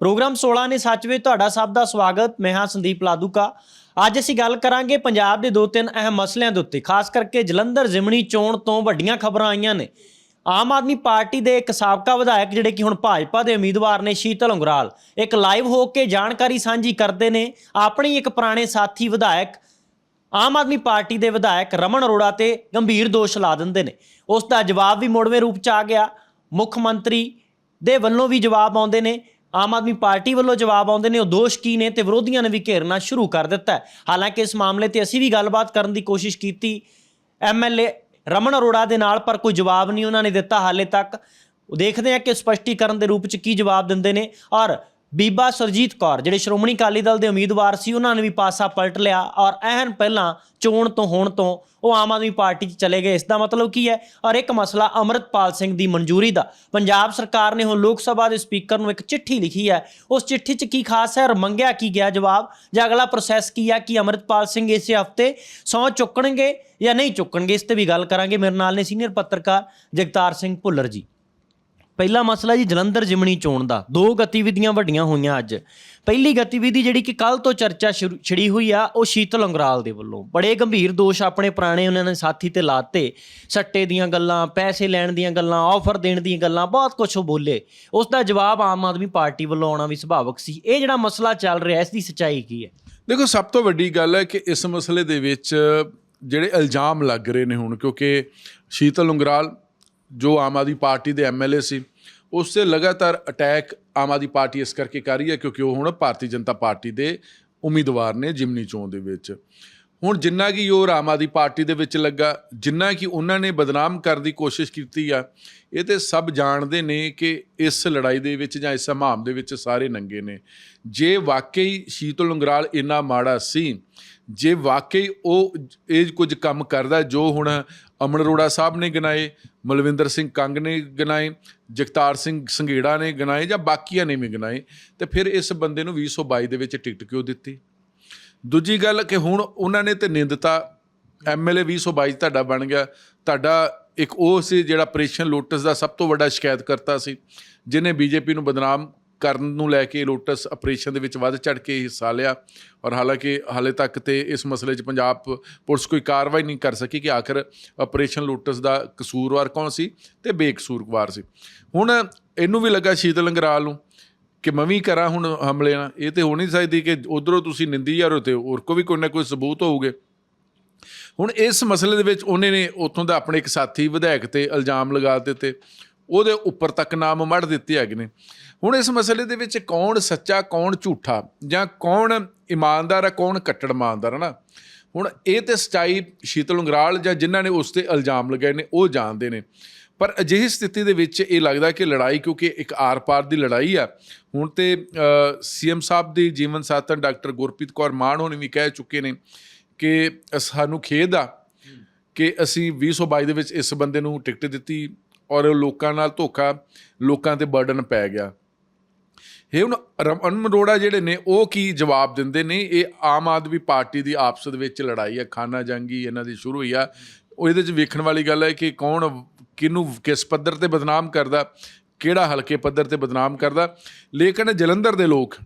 Programme 16 ਨੇ ਸੱਚ ਵਿੱਚ ਤੁਹਾਡਾ ਸਭ ਦਾ ਸਵਾਗਤ। ਮੈਂ ਹਾਂ ਸੰਦੀਪ ਲਾਦੂਕਾ। ਅੱਜ ਅਸੀਂ ਗੱਲ ਕਰਾਂਗੇ ਪੰਜਾਬ ਦੇ ਦੋ ਤਿੰਨ ਅਹਿਮ ਮਸਲਿਆਂ ਦੇ ਉੱਤੇ। ਖਾਸ ਕਰਕੇ ਜਲੰਧਰ, ਜ਼ਿਮਣੀ, ਚੋਣ ਤੋਂ ਵੱਡੀਆਂ ਖਬਰਾਂ ਆਈਆਂ ਨੇ। ਆਮ ਆਦਮੀ ਪਾਰਟੀ ਦੇ ਇੱਕ ਸਾਬਕਾ ਵਿਧਾਇਕ, ਜਿਹੜੇ ਕਿ ਹੁਣ ਭਾਜਪਾ ਦੇ ਉਮੀਦਵਾਰ ਨੇ, ਸ਼ੀਤਲ ਉਂਗਰਾਲ। ਇੱਕ ਲਾਈਵ ਹੋ ਕੇ ਜਾਣਕਾਰੀ ਸਾਂਝੀ ਕਰਦੇ ਨੇ ਆਪਣੀ ਇੱਕ ਪੁਰਾਣੇ ਸਾਥੀ ਵਿਧਾਇਕ। ਆਮ ਆਦਮੀ ਪਾਰਟੀ ਦੇ ਵਿਧਾਇਕ ਰਮਨ ਅਰੋੜਾ ਤੇ ਗੰਭੀਰ ਦੋਸ਼ ਲਾ ਦਿੰਦੇ ਨੇ। ਉਸ ਦਾ ਜਵਾਬ ਵੀ ਮੋੜਵੇਂ ਰੂਪ ਚ ਆ ਗਿਆ। ਮੁੱਖ ਮੰਤਰੀ ਦੇ ਵੱਲੋਂ ਵੀ ਜਵਾਬ ਆਉਂਦੇ ਨੇ। ਆਮ ਆਦਮੀ ਪਾਰਟੀ ਵੱਲੋਂ ਜਵਾਬ ਆਉਂਦੇ ਨੇ, ਉਹ ਦੋਸ਼ ਕੀ ਨੇ ਤੇ ਵਿਰੋਧੀਆਂ ਨੇ ਵੀ ਘੇਰਨਾ ਸ਼ੁਰੂ ਕਰ ਦਿੱਤਾ ਹੈ। ਹਾਲਾਂਕਿ ਇਸ ਮਾਮਲੇ ਤੇ ਅਸੀਂ ਵੀ ਗੱਲਬਾਤ ਕਰਨ ਦੀ ਕੋਸ਼ਿਸ਼ ਕੀਤੀ। ਐਮਐਲਏ ਰਮਨ ਅਰੋੜਾ ਦੇ ਨਾਲ, ਪਰ ਕੋਈ ਜਵਾਬ ਨਹੀਂ ਉਹਨਾਂ ਨੇ ਦਿੱਤਾ ਹਾਲੇ ਤੱਕ। ਉਹ ਦੇਖਦੇ ਹਾਂ ਕਿ ਸਪਸ਼ਟੀਕਰਨ ਦੇ ਰੂਪ ਚ ਕੀ ਜਵਾਬ ਦਿੰਦੇ ਨੇ। ਔਰ ਬੀਬਾ ਸਰਜੀਤ ਕੌਰ, ਜਿਹੜੇ ਸ਼੍ਰੋਮਣੀ ਅਕਾਲੀ ਦਲ ਦੇ ਉਮੀਦਵਾਰ ਸੀ, ਉਹਨਾਂ ਨੇ ਵੀ ਪਾਸਾ ਪਲਟ ਲਿਆ ਔਰ ਐਨ ਪਹਿਲਾਂ ਚੋਣ ਤੋਂ ਹੋਣ ਤੋਂ ਉਹ ਆਮ ਆਦਮੀ ਪਾਰਟੀ 'ਚ ਚਲੇ ਗਏ। ਇਸ ਦਾ ਮਤਲਬ ਕੀ ਹੈ? ਔਰ ਇੱਕ ਮਸਲਾ ਅਮਰਤਪਾਲ ਸਿੰਘ ਦੀ ਮਨਜ਼ੂਰੀ ਦਾ। ਪੰਜਾਬ ਸਰਕਾਰ ਨੇ ਹੁਣ ਲੋਕ ਸਭਾ ਦੇ ਸਪੀਕਰ ਨੂੰ ਇੱਕ ਚਿੱਠੀ ਲਿਖੀ ਹੈ। ਉਸ ਚਿੱਠੀ 'ਚ ਕੀ ਖਾਸ ਹੈ ਔਰ ਮੰਗਿਆ ਕੀ ਗਿਆ ਜਵਾਬ? ਜਾਂ ਅਗਲਾ ਪ੍ਰੋਸੈਸ ਕੀ ਹੈ ਕਿ ਅਮਰਤਪਾਲ ਸਿੰਘ ਇਸੇ ਹਫ਼ਤੇ ਸਹੁੰ ਚੁੱਕਣਗੇ ਜਾਂ ਨਹੀਂ ਚੁੱਕਣਗੇ? ਇਸ ਤੇ ਵੀ ਗੱਲ ਕਰਾਂਗੇ। ਮੇਰੇ ਨਾਲ ਨੇ ਸੀਨੀਅਰ ਪੱਤਰਕਾਰ ਜਗਤਾਰ ਸਿੰਘ ਭੁੱਲਰ ਜੀ। ਪਹਿਲਾ ਮਸਲਾ ਜੀ ਜਲੰਧਰ ਜਿਮਣੀ ਚੋਣ ਦਾ। ਦੋ ਗਤੀਵਿਧੀਆਂ ਵੱਡੀਆਂ ਹੋਈਆਂ ਅੱਜ। ਪਹਿਲੀ ਗਤੀਵਿਧੀ ਜਿਹੜੀ ਕਿ ਕੱਲ ਤੋਂ ਚਰਚਾ ਸ਼ੁਰੂ- ਛਿੜੀ ਹੋਈ ਆ, ਉਹ ਸ਼ੀਤਲ ਅੰਗਰਾਲ ਦੇ ਵੱਲੋਂ। ਬੜੇ ਗੰਭੀਰ ਦੋਸ਼ ਆਪਣੇ ਪੁਰਾਣੇ ਉਹਨਾਂ ਨੇ ਸਾਥੀ ਤੇ ਲਾਤੇ। ਸੱਟੇ ਦੀਆਂ ਗੱਲਾਂ, ਪੈਸੇ ਲੈਣ ਦੀਆਂ ਗੱਲਾਂ ਆਫਰ ਦੇਣ ਦੀਆਂ ਗੱਲਾਂ, ਬਹੁਤ ਕੁਝ ਉਹ ਬੋਲੇ। ਉਸ ਦਾ ਜਵਾਬ ਆਮ ਆਦਮੀ ਪਾਰਟੀ ਵੱਲੋਂ ਆਉਣਾ ਵੀ ਸੁਭਾਵਕ ਸੀ। ਇਹ ਜਿਹੜਾ ਮਸਲਾ ਚੱਲ ਰਿਹਾ, ਇਸ ਦੀ ਸੱਚਾਈ ਕੀ ਹੈ? ਦੇਖੋ, ਸਭ ਤੋਂ ਵੱਡੀ ਗੱਲ ਹੈ ਕਿ ਇਸ ਮਸਲੇ ਦੇ ਵਿੱਚ ਜਿਹੜੇ ਇਲਜ਼ਾਮ ਲੱਗ ਰਹੇ ਨੇ ਹੁਣ, ਕਿਉਂਕਿ ਸ਼ੀਤਲ ਉਂਗਰਾਲ ਜੋ ਆਮ ਆਦਮੀ ਪਾਰਟੀ ਦੇ ਐਮਐਲਏ ਸੀ ਉਸ ਤੇ ਲਗਾਤਾਰ ਅਟੈਕ ਆਮ ਆਦਮੀ ਪਾਰਟੀ ਇਸ ਕਰਕੇ ਕਰ ਰਹੀ ਹੈ ਕਿਉਂਕਿ ਉਹ ਹੁਣ ਭਾਰਤੀ ਜਨਤਾ ਪਾਰਟੀ ਦੇ ਉਮੀਦਵਾਰ ਨੇ ਜਿਮਨੀ ਚੋਣ ਦੇ ਵਿੱਚ। ਹੁਣ ਜਿੰਨਾ ਕਿ ਉਹ ਆਮ ਆਦਮੀ ਪਾਰਟੀ ਦੇ ਵਿੱਚ ਲੱਗਾ, ਜਿੰਨਾ ਕਿ ਉਹਨਾਂ ਨੇ ਬਦਨਾਮ ਕਰਨ ਦੀ ਕੋਸ਼ਿਸ਼ ਕੀਤੀ ਆ, ਇਹ ਤੇ ਸਭ ਜਾਣਦੇ ਨੇ ਕਿ ਇਸ ਲੜਾਈ ਦੇ ਵਿੱਚ ਜਾਂ ਇਸ ਹਮਾਮ ਦੇ ਵਿੱਚ ਸਾਰੇ ਨੰਗੇ ਨੇ। ਜੇ ਵਾਕਈ ਸ਼ੀਤਲ ਉਂਗਰਾਲ ਇੰਨਾ ਮਾੜਾ ਸੀ ਜੇ ਵਾਕਈ ਉਹ ਇਹ ਕੁਝ ਕੰਮ ਕਰਦਾ, ਜੋ ਹੁਣ ਅਮਨ ਅਰੋੜਾ ਸਾਹਿਬ ਨੇ ਗਿਣਾਏ, ਮਲਵਿੰਦਰ ਸਿੰਘ ਕੰਗ ਨੇ ਗਿਣਾਏ, ਜਗਤਾਰ ਸਿੰਘ ਸੰਘੇੜਾ ਨੇ ਗਿਣਾਏ ਜਾਂ ਬਾਕੀਆਂ ਨੇ ਵੀ ਗਿਣਾਏ, ਤੇ ਫਿਰ ਇਸ ਬੰਦੇ ਨੂੰ 2022 ਦੇ ਵਿੱਚ ਟਿਕਟ ਕਿਉਂ ਦਿੱਤੀ? ਦੂਜੀ ਗੱਲ ਕਿ ਹੁਣ ਉਹਨਾਂ ਨੇ ਤੇ ਨਿੰਦਤਾ ਐਮਐਲਏ 2022 ਤੁਹਾਡਾ ਬਣ ਗਿਆ, ਤੁਹਾਡਾ ਇੱਕ ਉਹ ਸੀ ਜਿਹੜਾ ਆਪਰੇਸ਼ਨ ਲੋਟਸ ਦਾ ਸਭ ਤੋਂ ਵੱਡਾ ਸ਼ਿਕਾਇਤ ਕਰਤਾ ਸੀ ਜਿਨੇ ਬੀਜੇਪੀ ਨੂੰ ਬਦਨਾਮ ਕਰਨ ਨੂੰ ਲੈ ਕੇ ਲੋਟਸ ਆਪਰੇਸ਼ਨ ਦੇ ਵਿੱਚ ਵੱਧ ਚੜ ਕੇ ਹਿੱਸਾ ਲਿਆ ਔਰ ਹਾਲਾਂਕਿ ਹਾਲੇ ਤੱਕ ਤੇ ਇਸ ਮਸਲੇ 'ਚ ਪੰਜਾਬ ਪੁਲਿਸ ਕੋਈ ਕਾਰਵਾਈ ਨਹੀਂ ਕਰ ਸਕੀ ਕਿ ਆਖਰ ਆਪਰੇਸ਼ਨ ਲੋਟਸ ਦਾ ਕਸੂਰਵਾਰ ਕੌਣ ਸੀ ਤੇ ਬੇਕਸੂਰਵਾਰ ਸੀ। ਹੁਣ ਇਹਨੂੰ ਵੀ ਲੱਗਾ ਸ਼ੀਤਲ ਲੰਗਰਾਲ ਨੂੰ ਕਿ ਮੈਂ ਵੀ ਕਰਾਂ ਹੁਣ ਹਮਲੇ ਨਾਲ। ਇਹ ਤੇ ਹੋ ਨਹੀਂ ਸਕਦੀ ਕਿ ਉਧਰੋਂ ਤੁਸੀਂ ਨਿੰਦੀ ਜਾ ਰਹੇ ਹੋ ਤੇ ਹੋਰ ਕੋ ਵੀ ਕੋਈ ਨਾ ਕੋਈ ਸਬੂਤ ਹੋਊਗੇ। ਹੁਣ ਇਸ ਮਸਲੇ ਦੇ ਵਿੱਚ ਉਹਨੇ ਨੇ ਉੱਥੋਂ ਦਾ ਆਪਣੇ ਇੱਕ ਸਾਥੀ ਵਿਧਾਇਕ ਤੇ ਇਲਜ਼ਾਮ ਲਗਾ ਦਿੱਤੇ ਉਹਦੇ ਉੱਪਰ ਤੱਕ ਨਾਮ ਮੜ ਦਿੱਤੇ ਹੈਗੇ ਨੇ। ਹੁਣ ਇਸ ਮਸਲੇ ਦੇ ਵਿੱਚ ਕੌਣ ਸੱਚਾ, ਕੌਣ ਝੂਠਾ? ਜਾਂ ਕੌਣ ਇਮਾਨਦਾਰ ਹੈ ਕੌਣ ਕੱਟੜ ਇਮਾਨਦਾਰ ਹੈ ਨਾ ਹੁਣ ਇਹ ਤੇ ਸਚਾਈ ਸ਼ੀਤਲ ਉਂਗਰਾਲ ਜਾਂ ਜਿਨ੍ਹਾਂ ਨੇ ਉਸ ਤੇ ਇਲਜ਼ਾਮ ਲਗਾਏ ਨੇ, ਉਹ ਜਾਣਦੇ ਨੇ। ਪਰ ਅਜਿਹੀ ਸਥਿਤੀ ਦੇ ਵਿੱਚ ਇਹ ਲੱਗਦਾ ਕਿ ਲੜਾਈ, ਕਿਉਂਕਿ ਇੱਕ ਆਰ-ਪਾਰ ਦੀ ਲੜਾਈ ਆ। ਹੁਣ ਤੇ ਸੀਐਮ ਸਾਹਿਬ ਦੇ ਜੀਵਨ ਸਾਥਣ ਡਾਕਟਰ ਗੁਰਪ੍ਰੀਤ ਕੌਰ ਮਾਨ ਹੋਣੀ ਵੀ ਕਹਿ ਚੁੱਕੇ ਨੇ ਕਿ ਸਾਨੂੰ ਖੇਦ ਆ ਕਿ ਅਸੀਂ 2022 ਦੇ ਵਿੱਚ ਇਸ ਬੰਦੇ ਨੂੰ ਟਿਕਟ ਦਿੱਤੀ ਔਰ ਲੋਕਾਂ ਨਾਲ ਧੋਖਾ, ਲੋਕਾਂ ਤੇ ਬਰਡਨ ਪੈ ਗਿਆ। ਇਹ ਹੁਣ ਰਮਨ ਅਰੋੜਾ ਜਿਹੜੇ ਨੇ, ਉਹ ਕੀ ਜਵਾਬ ਦਿੰਦੇ ਨੇ? ਇਹ ਆਮ ਆਦਮੀ ਪਾਰਟੀ ਦੀ ਆਪਸ ਦੇ ਵਿੱਚ ਲੜਾਈ ਹੈ ਖਾਨਾ ਜੰਗੀ ਇਹਨਾਂ ਦੀ ਸ਼ੁਰੂ ਹੋਈ ਆ। ਇਹਦੇ ਵਿੱਚ ਵੇਖਣ ਵਾਲੀ ਗੱਲ ਹੈ ਕਿ ਕੌਣ ਕਿਹਨੂੰ, ਕਿਸ ਪੱਧਰ ਤੇ ਬਦਨਾਮ ਕਰਦਾ, ਕਿਹੜਾ ਹਲਕੇ ਪੱਧਰ ਤੇ ਬਦਨਾਮ ਕਰਦਾ। ਲੇਕਿਨ ਜਲੰਧਰ ਦੇ ਲੋਕ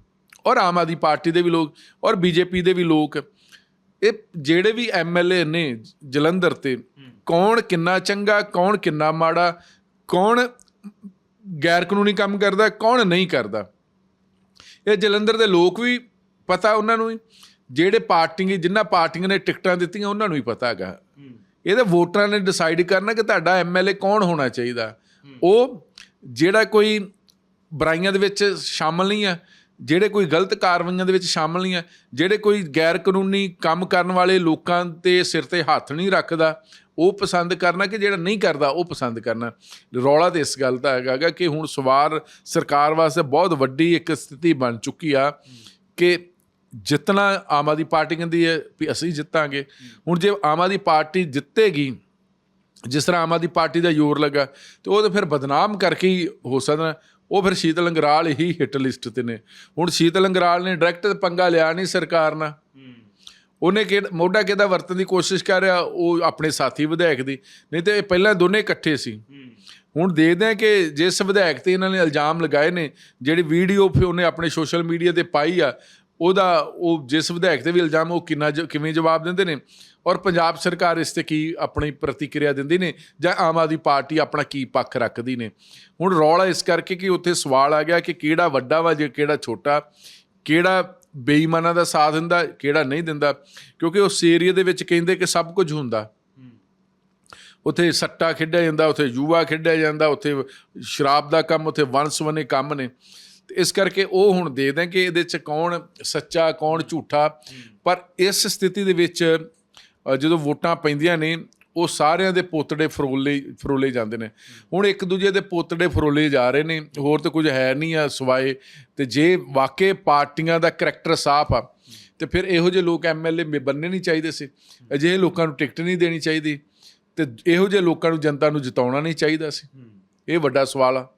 ਔਰ ਆਮ ਆਦਮੀ ਪਾਰਟੀ ਦੇ ਵੀ ਲੋਕ ਔਰ ਬੀਜੇਪੀ ਦੇ ਵੀ ਲੋਕ, ਇਹ ਜਿਹੜੇ ਵੀ ਐਮਐਲਏ ਨੇ ਜਲੰਧਰ ਤੇ, ਕੌਣ ਕਿੰਨਾ ਚੰਗਾ, ਕੌਣ ਕਿੰਨਾ ਮਾੜਾ, ਕੌਣ ਗੈਰ ਕਾਨੂੰਨੀ ਕੰਮ ਕਰਦਾ, ਕੌਣ ਨਹੀਂ ਕਰਦਾ। ਇਹ ਜਲੰਧਰ ਦੇ ਲੋਕ ਵੀ ਪਤਾ ਉਹਨਾਂ ਨੂੰ ਹੀ। ਜਿਹੜੇ ਪਾਰਟੀ ਜਿਨ੍ਹਾਂ ਪਾਰਟੀਆਂ ਨੇ ਟਿਕਟਾਂ ਦਿੱਤੀਆਂ, ਉਹਨਾਂ ਨੂੰ ਵੀ ਪਤਾ ਹੈਗਾ। ਇਹਦੇ ਵੋਟਰਾਂ ਨੇ ਡਿਸਾਈਡ ਕਰਨਾ ਕਿ ਤੁਹਾਡਾ ਐਮਐਲਏ ਕੌਣ ਹੋਣਾ ਚਾਹੀਦਾ। ਉਹ ਜਿਹੜਾ ਕੋਈ ਬੁਰਾਈਆਂ ਦੇ ਵਿੱਚ ਸ਼ਾਮਲ ਨਹੀਂ ਆ, ਜਿਹੜੇ ਕੋਈ ਗਲਤ ਕਾਰਵਾਈਆਂ ਦੇ ਵਿੱਚ ਸ਼ਾਮਲ ਨਹੀਂ ਆ, ਜਿਹੜੇ ਕੋਈ ਗੈਰ ਕਾਨੂੰਨੀ ਕੰਮ ਕਰਨ ਵਾਲੇ ਲੋਕਾਂ ਤੇ ਸਿਰ ਤੇ ਹੱਥ ਨਹੀਂ ਰੱਖਦਾ ਉਹ ਪਸੰਦ ਕਰਨਾ ਕਿ ਜਿਹੜਾ ਨਹੀਂ ਕਰਦਾ, ਉਹ ਪਸੰਦ ਕਰਨਾ। ਰੌਲਾ ਤੇ ਇਸ ਗੱਲ ਦਾ ਹੈਗਾ ਕਿ ਹੁਣ ਸਵਾਰ ਸਰਕਾਰ ਵਾਸਤੇ ਬਹੁਤ ਵੱਡੀ ਇੱਕ ਸਥਿਤੀ ਬਣ ਚੁੱਕੀ ਆ ਕਿ ਜਿੱਤਣਾ ਆਮ ਆਦਮੀ ਪਾਰਟੀ ਕਹਿੰਦੀ ਹੈ ਵੀ ਅਸੀਂ ਜਿੱਤਾਂਗੇ। ਹੁਣ ਜੇ ਆਮ ਆਦਮੀ ਪਾਰਟੀ ਜਿੱਤੇਗੀ, ਜਿਸ ਤਰ੍ਹਾਂ ਆਮ ਆਦਮੀ ਪਾਰਟੀ ਦਾ ਜ਼ੋਰ ਲੱਗਾ, ਤੇ ਉਹ ਤਾਂ ਫਿਰ ਬਦਨਾਮ ਕਰਕੇ ਹੀ ਹੋ ਸਕਦਾ। ਉਹ ਫਿਰ ਸ਼ੀਤਲ ਅੰਗਰਾਲ ਹੀ ਹਿੱਟ ਲਿਸਟ ਤੇ ਨੇ। ਹੁਣ ਸ਼ੀਤਲ ਅੰਗਰਾਲ ਨੇ ਡਾਇਰੈਕਟ ਪੰਗਾ ਲਿਆ ਨਹੀਂ ਸਰਕਾਰ ਨਾਲ। ਉਹਨੇ ਕਿ ਮੋਢਾ ਕਿਹਦਾ ਵਰਤਣ ਦੀ ਕੋਸ਼ਿਸ਼ ਕਰ ਰਿਹਾ, ਉਹ ਆਪਣੇ ਸਾਥੀ ਵਿਧਾਇਕ ਦੀ। ਨਹੀਂ ਤੇ ਇਹ ਪਹਿਲਾਂ ਦੋਨੇ ਇਕੱਠੇ ਸੀ। ਹੁਣ ਦੇਖਦੇ ਆ ਕਿ ਜਿਸ ਵਿਧਾਇਕ ਤੇ ਇਹਨਾਂ ਨੇ ਇਲਜ਼ਾਮ ਲਗਾਏ ਨੇ, ਜਿਹੜੀ ਵੀਡੀਓ ਫਿਰ ਉਹਨੇ ਆਪਣੇ ਸੋਸ਼ਲ ਮੀਡੀਆ ਤੇ ਪਾਈ ਆ, ਉਹਦਾ ਉਹ ਜਿਸ ਵਿਧਾਇਕ ਤੇ ਵੀ ਇਲਜ਼ਾਮ, ਉਹ ਕਿੰਨਾ ਜ- ਕਿਵੇਂ ਜਵਾਬ ਦਿੰਦੇ ਨੇ? ਔਰ ਪੰਜਾਬ ਸਰਕਾਰ ਇਸ ਤੇ ਕੀ ਆਪਣੀ ਪ੍ਰਤੀਕਿਰਿਆ ਦਿੰਦੀ ਨੇ? ਜਾਂ ਆਮ ਆਦਮੀ ਪਾਰਟੀ ਆਪਣਾ ਕੀ ਪੱਖ ਰੱਖਦੀ ਨੇ? ਹੁਣ ਰੌਲਾ ਇਸ ਕਰਕੇ ਕਿ ਉੱਥੇ ਸਵਾਲ ਆ ਗਿਆ ਕਿ ਕਿਹੜਾ ਵੱਡਾ ਵਾ, ਜੇ ਕਿਹੜਾ ਛੋਟਾ? ਕਿਹੜਾ ਬੇਈਮਾਨਾਂ ਦਾ ਸਾਥ ਦਿੰਦਾ, ਕਿਹੜਾ ਨਹੀਂ ਦਿੰਦਾ, ਕਿਉਂਕਿ ਉਸ ਏਰੀਆ ਦੇ ਵਿੱਚ ਕਹਿੰਦੇ ਕਿ ਸਭ ਕੁਝ ਹੁੰਦਾ। ਉੱਥੇ ਸੱਟਾ ਖੇਡਿਆ ਜਾਂਦਾ, ਉੱਥੇ ਯੂਵਾ ਖੇਡਿਆ ਜਾਂਦਾ, ਉੱਥੇ ਸ਼ਰਾਬ ਦਾ ਕੰਮ, ਉੱਥੇ ਵੰਸਵਨੇ ਕੰਮ ਨੇ। ਤੇ ਇਸ ਕਰਕੇ ਉਹ ਹੁਣ ਦੇਖਦੇ ਕਿ ਇਹਦੇ ਚ ਕੌਣ ਸੱਚਾ, ਕੌਣ ਝੂਠਾ। ਪਰ ਇਸ ਸਥਿਤੀ ਦੇ ਵਿੱਚ ਜਦੋਂ ਵੋਟਾਂ ਪੈਂਦੀਆਂ ਨੇ ਉਹ ਸਾਰਿਆਂ ਦੇ ਪੋਤੜੇ ਫਰੋਲੇ ਫਰੋਲੇ ਜਾਂਦੇ ਨੇ। ਹੁਣ ਇੱਕ ਦੂਜੇ ਦੇ ਪੋਤੜੇ ਫਰੋਲੇ ਜਾ ਰਹੇ ਨੇ ਹੋਰ ਤਾਂ ਕੁਝ ਹੈ ਨਹੀਂ ਆ ਸਵਾਏ। ਤੇ ਜੇ ਵਾਕਈ ਪਾਰਟੀਆਂ ਦਾ ਕਰੈਕਟਰ ਸਾਫ਼ ਆ ਤੇ ਫਿਰ ਇਹੋ ਜਿਹੇ ਲੋਕ ਐਮਐਲਏ ਬੰਨੇ ਨਹੀਂ ਚਾਹੀਦੇ ਸੀ। ਅਜਿਹੇ ਲੋਕਾਂ ਨੂੰ ਟਿਕਟ ਨਹੀਂ ਦੇਣੀ ਚਾਹੀਦੀ। ਤੇ ਇਹੋ ਜਿਹੇ ਲੋਕਾਂ ਨੂੰ ਜਨਤਾ ਨੂੰ ਜਿਤਾਉਣਾ ਨਹੀਂ ਚਾਹੀਦਾ ਸੀ। ਇਹ ਵੱਡਾ ਸਵਾਲ ਆ।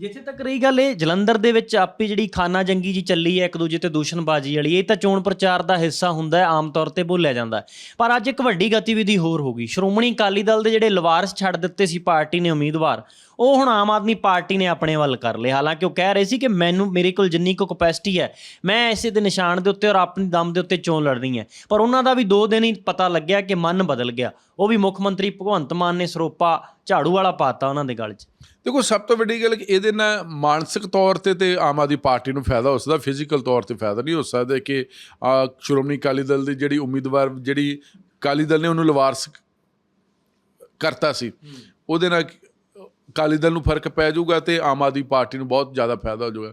ਜਿੱਥੇ ਤੱਕ ਰਹੀ ਗੱਲ ਇਹ, ਜਲੰਧਰ ਦੇ ਵਿੱਚ ਆਪੀ ਜਿਹੜੀ ਖਾਨਾ ਜੰਗੀ ਜੀ ਚੱਲੀ ਹੈ, ਇੱਕ ਦੂਜੇ ਤੇ ਦੂਸ਼ਣਬਾਜ਼ੀ ਵਾਲੀ, ਇਹ ਤਾਂ ਚੋਣ ਪ੍ਰਚਾਰ ਦਾ ਹਿੱਸਾ ਹੁੰਦਾ ਹੈ, ਆਮ ਤੌਰ ਤੇ ਬੋਲਿਆ ਜਾਂਦਾ ਹੈ। ਪਰ ਅੱਜ ਇੱਕ ਵੱਡੀ ਗਤੀਵਿਧੀ ਹੋਰ ਹੋ ਗਈ। ਸ਼੍ਰੋਮਣੀ ਅਕਾਲੀ ਦਲ ਦੇ ਜਿਹੜੇ ਲਵਾਰਸ ਛੱਡ ਦਿੱਤੇ ਸੀ ਪਾਰਟੀ ਨੇ ਉਮੀਦਵਾਰ ਉਹ ਹੁਣ ਆਮ ਆਦਮੀ ਪਾਰਟੀ ਨੇ ਆਪਣੇ ਵੱਲ ਕਰ ਲਏ। ਹਾਲਾਂਕਿ ਉਹ ਕਹਿ ਰਹੇ ਸੀ ਕਿ ਮੈਨੂੰ, ਮੇਰੇ ਕੋਲ ਜਿੰਨੀ ਕੁ ਕਪੈਸਿਟੀ ਹੈ, ਮੈਂ ਇਸੇ ਦੇ ਨਿਸ਼ਾਨ ਦੇ ਉੱਤੇ ਔਰ ਆਪਣੀ ਦਮ ਦੇ ਉੱਤੇ ਚੋਣ ਲੜਨੀ ਹੈ। ਪਰ ਉਹਨਾਂ ਦਾ ਵੀ ਦੋ ਦਿਨ ਹੀ ਪਤਾ ਲੱਗਿਆ ਕਿ ਮਨ ਬਦਲ ਗਿਆ। ਉਹ ਵੀ ਮੁੱਖ ਮੰਤਰੀ ਭਗਵੰਤ ਮਾਨ ਨੇ ਸਰੋਪਾ ਝਾੜੂ ਵਾਲਾ ਪਾਤਾ ਉਹਨਾਂ ਦੇ ਗਲ 'ਚ। ਦੇਖੋ, ਸਭ ਤੋਂ ਵੱਡੀ ਗੱਲ ਕਿ ਇਹਦੇ ਨਾਲ ਮਾਨਸਿਕ ਤੌਰ ਤੇ ਤੇ ਆਮ ਆਦਮੀ ਪਾਰਟੀ ਨੂੰ ਫਾਇਦਾ ਹੋ ਸਕਦਾ ਫਿਜ਼ੀਕਲ ਤੌਰ ਤੇ ਫਾਇਦਾ ਨਹੀਂ ਹੋ ਸਕਦਾ ਕਿ ਸ਼੍ਰੋਮਣੀ ਅਕਾਲੀ ਦਲ ਦੀ ਜਿਹੜੀ ਉਮੀਦਵਾਰ, ਜਿਹੜੀ ਅਕਾਲੀ ਦਲ ਨੇ ਉਹਨੂੰ ਲਵਾਰਸ ਕਰਤਾ ਸੀ, ਉਹਦੇ ਨਾਲ ਅਕਾਲੀ ਦਲ ਨੂੰ ਫ਼ਰਕ ਪੈ ਜਾਊਗਾ ਤੇ ਆਮ ਆਦਮੀ ਪਾਰਟੀ ਨੂੰ ਬਹੁਤ ਜ਼ਿਆਦਾ ਫਾਇਦਾ ਹੋ ਜਾਊਗਾ।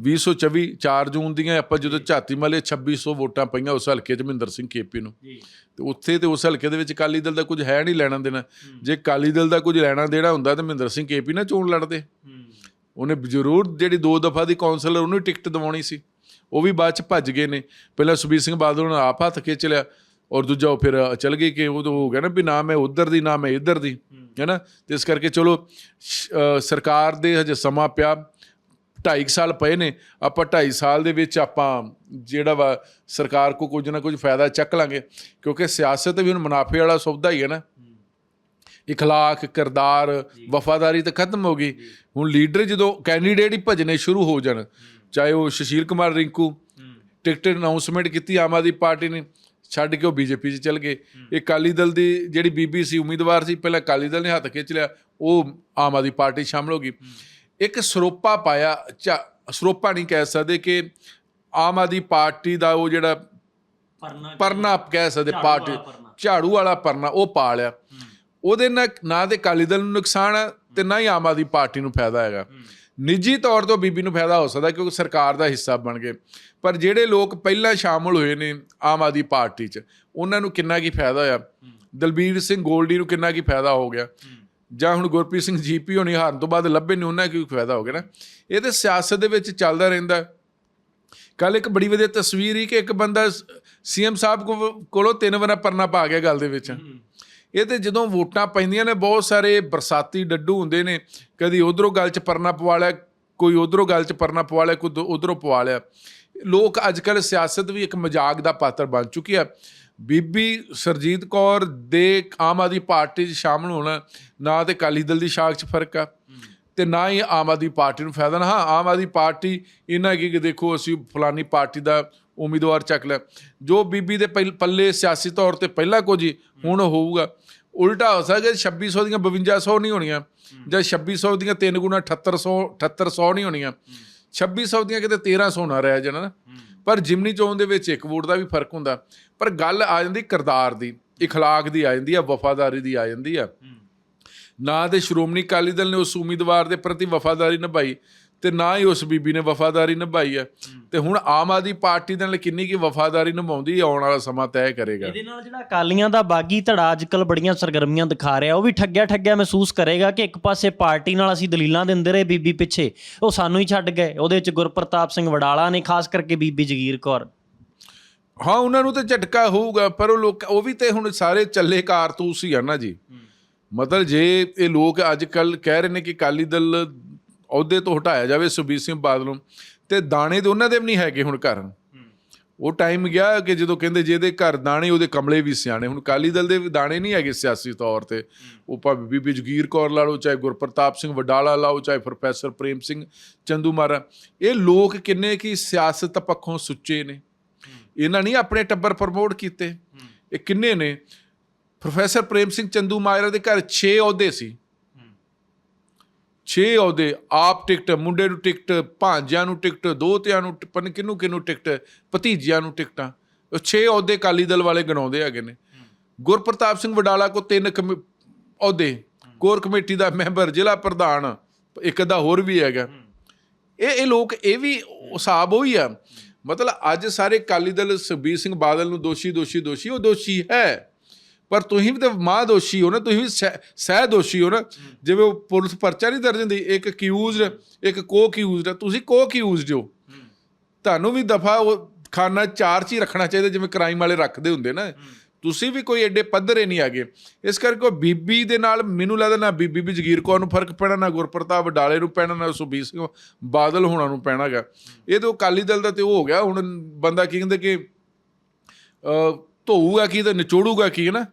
2024 4 ਜੂਨ ਦੀਆਂ ਆਪਾਂ ਜਦੋਂ ਝਾਤੀ ਮਾਲੇ 2600 ਵੋਟਾਂ ਪਈਆਂ ਉਸ ਹਲਕੇ 'ਚ ਮਹਿੰਦਰ ਸਿੰਘ ਕੇਪੀ ਨੂੰ। ਜੀ। ਤੇ ਉੱਥੇ ਤੇ ਉਸ ਹਲਕੇ ਦੇ ਵਿੱਚ ਅਕਾਲੀ ਦਲ ਦਾ ਕੁਝ ਹੈ ਨਹੀਂ ਲੈਣਾ ਦੇਣਾ। ਜੇ ਅਕਾਲੀ ਦਲ ਦਾ ਕੁਝ ਲੈਣਾ ਦੇਣਾ ਹੁੰਦਾ ਤਾਂ ਮਹਿੰਦਰ ਸਿੰਘ ਕੇਪੀ ਨਾ ਚੋਣ ਲੜਦੇ। ਉਹਨੇ ਜ਼ਰੂਰ ਜਿਹੜੀ ਦੋ ਦਫਾ ਦੀ ਕਾਉਂਸਲਰ ਉਹਨੂੰ ਟਿਕਟ ਦਿਵਾਉਣੀ ਸੀ। ਉਹ ਵੀ ਬਾਅਦ ਚ ਭੱਜ ਗਏ ਨੇ। ਪਹਿਲਾਂ ਸੁਬੀਰ ਸਿੰਘ ਬਾਦਲ ਨੇ ਆਪ ਹੱਥ ਖਿੱਚ ਲਿਆ। ਔਰ ਦੂਜਾ ਉਹ ਫਿਰ ਚਲ ਗਏ ਕਿ ਉਹ ਤਾਂ ਹੋ ਗਿਆ ਨਾ ਵੀ ਨਾ ਮੈਂ ਉਧਰ ਦੀ ਨਾ ਮੈਂ ਇੱਧਰ ਦੀ ਹੈ। ਨਾ? ਤੇ ਇਸ ਕਰਕੇ ਚਲੋ ਸਰਕਾਰ ਦੇ ਹਜੇ ਸਮਾਂ ਪਿਆ 2.5 ਸਾਲ ਪਏ ਨੇ ਆਪਾਂ 2.5 ਸਾਲ ਦੇ ਵਿੱਚ ਆਪਾਂ ਜਿਹੜਾ ਵਾ ਸਰਕਾਰ ਕੋ ਕੁਝ ਨਾ ਕੁਝ ਫਾਇਦਾ ਚੱਕ ਲਾਂਗੇ ਕਿਉਂਕਿ ਸਿਆਸਤ ਵੀ ਹੁਣ ਮੁਨਾਫੇ ਵਾਲਾ ਸੌਦਾ ਹੀ ਹੈ ਨਾ। ਇਖਲਾਕ ਕਿਰਦਾਰ ਵਫਾਦਾਰੀ ਤਾਂ ਖਤਮ ਹੋ ਗਈ। ਹੁਣ ਲੀਡਰ ਜਦੋਂ ਕੈਂਡੀਡੇਟ ਹੀ ਭਜਨੇ ਸ਼ੁਰੂ ਹੋ ਜਾਣ ਚਾਹੇ ਉਹ ਸੁਸ਼ੀਲ ਕੁਮਾਰ ਰਿੰਕੂ ਟਿਕਟ ਅਨਾਉਂਸਮੈਂਟ ਕੀਤੀ ਆਮ ਆਦਮੀ ਪਾਰਟੀ ਨੇ ਛੱਡ ਕੇ ਉਹ ਬੀਜੇਪੀ 'ਚ ਚਲ ਗਏ। ਇਹ ਅਕਾਲੀ ਦਲ ਦੀ ਜਿਹੜੀ ਬੀਬੀ ਸੀ ਉਮੀਦਵਾਰ ਸੀ ਪਹਿਲਾਂ ਅਕਾਲੀ ਦਲ ਨੇ ਹੱਥ ਖਿੱਚ ਲਿਆ ਉਹ ਆਮ ਆਦਮੀ ਪਾਰਟੀ ਸ਼ਾਮਲ ਹੋ ਗਈ। ਇੱਕ ਸਰੋਪਾ ਪਾਇਆ ਸਰੋਪਾ ਨਹੀਂ ਕਹਿ ਸਕਦੇ ਕਿ ਆਮ ਆਦਮੀ ਪਾਰਟੀ ਦਾ ਉਹ ਜਿਹੜਾ ਪਰਨਾ ਪਰਨਾ ਕਹਿ ਸਕਦੇ ਪਾਰਟੀ। ਝਾੜੂ ਵਾਲਾ ਪਰਨਾ ਉਹ ਪਾ ਲਿਆ। ਉਹਦੇ ਨਾਲ ਨਾ ਤੇ ਅਕਾਲੀ ਦਲ ਨੂੰ ਨੁਕਸਾਨ ਹੈ ਤੇ ਨਾ ਹੀ ਆਮ ਆਦਮੀ ਪਾਰਟੀ ਨੂੰ ਫਾਇਦਾ ਹੈਗਾ। ਨਿੱਜੀ ਤੌਰ ਤੋਂ ਬੀਬੀ ਨੂੰ ਫਾਇਦਾ ਹੋ ਸਕਦਾ ਕਿਉਂਕਿ ਸਰਕਾਰ ਦਾ ਹਿੱਸਾ ਬਣ ਗਏ। ਪਰ ਜਿਹੜੇ ਲੋਕ ਪਹਿਲਾਂ ਸ਼ਾਮਲ ਹੋਏ ਨੇ ਆਮ ਆਦਮੀ ਪਾਰਟੀ 'ਚ, ਉਹਨਾਂ ਨੂੰ ਕਿੰਨਾ ਕੀ ਫਾਇਦਾ ਹੋਇਆ? ਦਲਬੀਰ ਸਿੰਘ ਗੋਲਡੀ ਨੂੰ ਕਿੰਨਾ ਕੀ ਫਾਇਦਾ ਹੋ ਗਿਆ? ਜਾਂ ਹੁਣ ਗੁਰਪ੍ਰੀਤ ਸਿੰਘ ਜੀਪੀ ਹੋਣੀ ਹਾਰਨ ਤੋਂ ਬਾਅਦ ਲੱਭੇ ਨੇ, ਉਹਨਾਂ ਕੀ ਫਾਇਦਾ ਹੋ ਗਿਆ ਨਾ? ਇਹ ਤੇ ਸਿਆਸਤ ਦੇ ਵਿੱਚ ਚੱਲਦਾ ਰਹਿੰਦਾ ਕੱਲ ਇੱਕ ਬੜੀ ਵਧੀਆ ਤਸਵੀਰ ਹੀ ਕਿ ਇੱਕ ਬੰਦਾ ਸੀਐਮ ਸਾਹਿਬ ਕੋਲੋਂ ਤਿੰਨ ਵਾਰ ਪਰਨਾ ਪਾ ਗਿਆ ਗੱਲ ਦੇ ਵਿੱਚ। ਇਹ ਤੇ ਜਦੋਂ ਵੋਟਾਂ ਪੈਂਦੀਆਂ ਨੇ, ਬਹੁਤ ਸਾਰੇ ਬਰਸਾਤੀ ਡੱਡੂ ਹੁੰਦੇ ਨੇ। ਕਦੀ ਉਧਰੋਂ ਗੱਲ 'ਚ ਪਰਨਾ ਪਵਾ ਲਿਆ, ਕੋਈ ਉਧਰੋਂ ਗੱਲ 'ਚ ਪਰਨਾ ਪਵਾ ਲਿਆ, ਕੋਈ ਉਧਰੋਂ ਪਵਾ ਲਿਆ। ਲੋਕ ਅੱਜ ਕੱਲ ਸਿਆਸਤ ਵੀ ਇੱਕ ਮਜ਼ਾਕ ਦਾ ਪਾਤਰ ਬਣ ਚੁੱਕੀ ਆ। ਬੀਬੀ ਸਰਜੀਤ ਕੌਰ ਦੇ ਆਮ ਆਦਮੀ ਪਾਰਟੀ 'ਚ ਸ਼ਾਮਲ ਹੋਣਾ, ਨਾ ਤੇ ਅਕਾਲੀ ਦਲ ਦੀ ਸ਼ਾਖ 'ਚ ਫ਼ਰਕ ਆ। ਤੇ ਨਾ ਹੀ ਆਮ ਆਦਮੀ ਪਾਰਟੀ ਨੂੰ ਫਾਇਦਾ ਨਾ। ਹਾਂ, ਆਮ ਆਦਮੀ ਪਾਰਟੀ, ਇਹਨਾਂ ਕੀ ਕਿ ਦੇਖੋ, ਅਸੀਂ ਫਲਾਨੀ ਪਾਰਟੀ ਦਾ ਉਮੀਦਵਾਰ ਚੱਕ ਲਿਆ ਜੋ ਬੀਬੀ ਦੇ ਪਹਿਲ- ਪੱਲੇ ਸਿਆਸੀ ਤੌਰ ਤੇ ਪਹਿਲਾਂ ਕੁਝ ਹੀ ਹੁਣ ਹੋਊਗਾ ਉਲਟਾ ਹੋ ਸਕਦਾ 2600 ਦੀਆਂ 5200 ਨਹੀਂ ਹੋਣੀਆਂ ਜਾਂ 2600 ਦੀਆਂ 3 ਗੁਣਾ 7800 7800 ਨਹੀਂ ਹੋਣੀਆਂ 2600 ਦੀਆਂ ਕਿਤੇ 1300 ਨਾ ਰਹਿ ਜਾਣਾ ਨਾ ਪਰ ਜਿਮਨੀ ਚੋਣ ਦੇ ਵਿੱਚ ਇੱਕ ਵੋਟ ਦਾ ਵੀ ਫਰਕ ਹੁੰਦਾ ਪਰ ਗੱਲ ਆ ਜਾਂਦੀ ਕਿਰਦਾਰ ਦੀ اخلاق ਦੀ ਆ ਜਾਂਦੀ ਆ ਵਫਾਦਾਰੀ ਦੀ ਆ ਜਾਂਦੀ ਆ ਨਾ ਤੇ ਸ਼੍ਰੋਮਣੀ ਅਕਾਲੀ ਦਲ ਨੇ ਉਸ ਉਮੀਦਵਾਰ ਦੇ ਪ੍ਰਤੀ ਵਫਾਦਾਰੀ ਨਿਭਾਈ ਤੇ ਨਾ ਹੀ ਉਸ ਬੀਬੀ ਨੇ ਵਫਾਦਾਰੀ ਨਿਭਾਈ ਹੈ। ਤੇ ਹੁਣ ਆਮ ਆਦਮੀ ਪਾਰਟੀ ਦੇ ਨਾਲ ਕਿੰਨੀ ਕੀ ਵਫਾਦਾਰੀ ਨਿਭਾਉਂਦੀ ਆਉਣ ਵਾਲਾ ਸਮਾਂ ਤੈਅ ਕਰੇਗਾ। ਇਹਦੇ ਨਾਲ ਜਿਹੜਾ ਅਕਾਲੀਆਂ ਦਾ ਬਾਗੀ ਧੜਾ ਅੱਜਕੱਲ ਬੜੀਆਂ ਸਰਗਰਮੀਆਂ ਦਿਖਾ ਰਿਹਾ ਉਹ ਵੀ ਠੱਗਿਆ ਠੱਗਿਆ ਮਹਿਸੂਸ ਕਰੇਗਾ ਕਿ ਇੱਕ ਪਾਸੇ ਪਾਰਟੀ ਨਾਲ ਅਸੀਂ ਦਲੀਲਾਂ ਦਿੰਦੇ ਰਹੇ ਬੀਬੀ ਪਿੱਛੇ ਉਹ ਸਾਨੂੰ ਹੀ ਛੱਡ ਗਏ। ਉਹਦੇ ਵਿੱਚ ਗੁਰਪ੍ਰਤਾਪ ਸਿੰਘ ਵਡਾਲਾ ਨੇ ਖਾਸ ਕਰਕੇ ਬੀਬੀ ਜਗੀਰ ਕੌਰ। ਹਾਂ ਉਹਨਾਂ ਨੂੰ ਤੇ ਝਟਕਾ ਹੋਊਗਾ ਪਰ ਉਹ ਲੋਕ ਉਹ ਵੀ ਤੇ ਹੁਣ ਸਾਰੇ ਚੱਲੇ ਕਾਰਤੂਸ ਹੀ ਆ ਨਾ ਜੀ। ਮਤਲਬ ਜੇ ਇਹ ਲੋਕ ਅੱਜ ਕੱਲ ਕਹਿ ਰਹੇ ਨੇ ਕਿ ਅਕਾਲੀ ਦਲ ਅਹੁਦੇ ਤੋਂ ਹਟਾਇਆ ਜਾਵੇ ਸੁਬੀਰ ਸਿੰਘ ਬਾਦਲ ਨੂੰ ਤੇ ਦਾਣੇ ਤੇ ਉਹਨਾਂ ਦੇ ਵੀ ਨਹੀਂ ਹੈਗੇ ਹੁਣ ਘਰ। ਉਹ ਟਾਈਮ ਗਿਆ ਕਿ ਜਦੋਂ ਕਹਿੰਦੇ ਜਿਹਦੇ ਘਰ ਦਾਣੇ, ਉਹਦੇ ਕਮਲੇ ਵੀ ਸਿਆਣੇ। ਹੁਣ ਕਾਲੀ ਦਲ ਦੇ ਦਾਣੇ ਨਹੀਂ ਹੈਗੇ ਸਿਆਸੀ ਤੌਰ ਤੇ। ਉਹ ਭਾਵੇਂ ਬੀਬੀ ਜਗੀਰ ਕੌਰ ਲਾ ਲਓ, ਚਾਹੇ ਗੁਰਪ੍ਰਤਾਪ ਸਿੰਘ ਵਡਾਲਾ ਲਾਓ, ਚਾਹੇ ਪ੍ਰੋਫੈਸਰ ਪ੍ਰੇਮ ਸਿੰਘ ਚੰਦੂਮਾਰਾ। ਇਹ ਲੋਕ ਕਿੰਨੇ ਕੀ ਸਿਆਸਤ ਪੱਖੋਂ ਸੁੱਚੇ ਨੇ। ਇਹਨਾਂ ਨਹੀਂ ਆਪਣੇ ਟੱਬਰ ਪ੍ਰਮੋਟ ਕੀਤੇ। ਇਹ ਕਿੰਨੇ ਨੇ? ਪ੍ਰੋਫੈਸਰ ਪ੍ਰੇਮ ਸਿੰਘ ਚੰਦੂਮਾਰਾ ਦੇ ਘਰ 6 ਅਹੁਦੇ ਸੀ। 6 ਅਹੁਦੇ ਆਪ ਟਿਕਟ ਮੁੰਡੇ ਨੂੰ ਟਿਕਟ ਭਾਂਜਿਆਂ ਨੂੰ ਟਿਕਟ ਦੋਤਿਆਂ ਨੂੰ ਪਨ ਕਿਨੂੰ ਕਿਨੂੰ ਟਿਕਟ ਭਤੀਜਿਆਂ ਨੂੰ ਟਿਕਟਾਂ। ਉਹ 6 ਅਹੁਦੇ ਕਾਲੀ ਦਲ ਵਾਲੇ ਗਣਾਉਂਦੇ ਹੈਗੇ ਨੇ। ਗੁਰਪ੍ਰਤਾਪ ਸਿੰਘ ਵਡਾਲਾ ਕੋ ਤਿੰਨ ਅਹੁਦੇ ਕੋਰ ਕਮੇਟੀ ਦਾ ਮੈਂਬਰ ਜ਼ਿਲ੍ਹਾ ਪ੍ਰਧਾਨ ਇੱਕ ਦਾ ਹੋਰ ਵੀ ਹੈਗਾ। ਇਹ ਇਹ ਲੋਕ ਇਹ ਵੀ ਹਿਸਾਬ ਉਹੀ ਆ। ਮਤਲਬ ਅੱਜ ਸਾਰੇ ਕਾਲੀ ਦਲ ਸੁਖਬੀਰ ਸਿੰਘ ਬਾਦਲ ਨੂੰ ਦੋਸ਼ੀ ਦੋਸ਼ੀ ਦੋਸ਼ੀ ਉਹ ਦੋਸ਼ੀ ਹੈ। ਪਰ ਤੁਸੀਂ ਵੀ ਤਾਂ ਮਾਂ ਦੋਸ਼ੀ ਹੋ ਨਾ ਤੁਸੀਂ ਵੀ ਸਹਿ ਦੋਸ਼ੀ ਹੋ ਨਾ। ਜਿਵੇਂ ਉਹ ਪੁਲਿਸ ਪਰਚਾ ਨਹੀਂ ਦਰਜ ਹੁੰਦੀ ਇੱਕ ਅਕਿਊਜ਼ਡ ਇੱਕ ਕੋ ਅਕਿਊਜ਼ਡ ਤੁਸੀਂ ਕੋ ਅਕਿਊਜ਼ਡ ਹੋ। ਤੁਹਾਨੂੰ ਵੀ ਦਫਾ ਉਹ ਖਾਨਾ ਚਾਰ ਚ ਹੀ ਰੱਖਣਾ ਚਾਹੀਦਾ ਜਿਵੇਂ ਕ੍ਰਾਈਮ ਵਾਲੇ ਰੱਖਦੇ ਹੁੰਦੇ ਨਾ। ਤੁਸੀਂ ਵੀ ਕੋਈ ਐਡੇ ਪੱਧਰੇ ਨਹੀਂ ਆਗੇ ਇਸ ਕਰਕੇ ਉਹ ਬੀਬੀ ਦੇ ਨਾਲ ਮੈਨੂੰ ਲੱਗਦਾ ਨਾ ਬੀਬੀ ਵੀ ਜਗੀਰ ਕੌਰ ਨੂੰ ਫ਼ਰਕ ਪੈਣਾ ਨਾ ਗੁਰਪ੍ਰਤਾਪ ਵਡਾਲੇ ਨੂੰ ਪੈਣਾ ਨਾ ਸੁਬੀਰ ਸਿੰਘ ਬਾਦਲ ਹੋਣਾ ਨੂੰ ਪੈਣਾਗਾ। ਇਹ ਤਾਂ ਅਕਾਲੀ ਦਲ ਦਾ ਤੇ ਉਹ ਹੋ ਗਿਆ ਹੁਣ ਬੰਦਾ ਕੀ ਕਹਿੰਦੇ ਕਿ ਅ ਧੋਊਗਾ ਕੀ ਤੇ ਨਿਚੋੜੂਗਾ ਕੀ ਹੈ ਨਾ?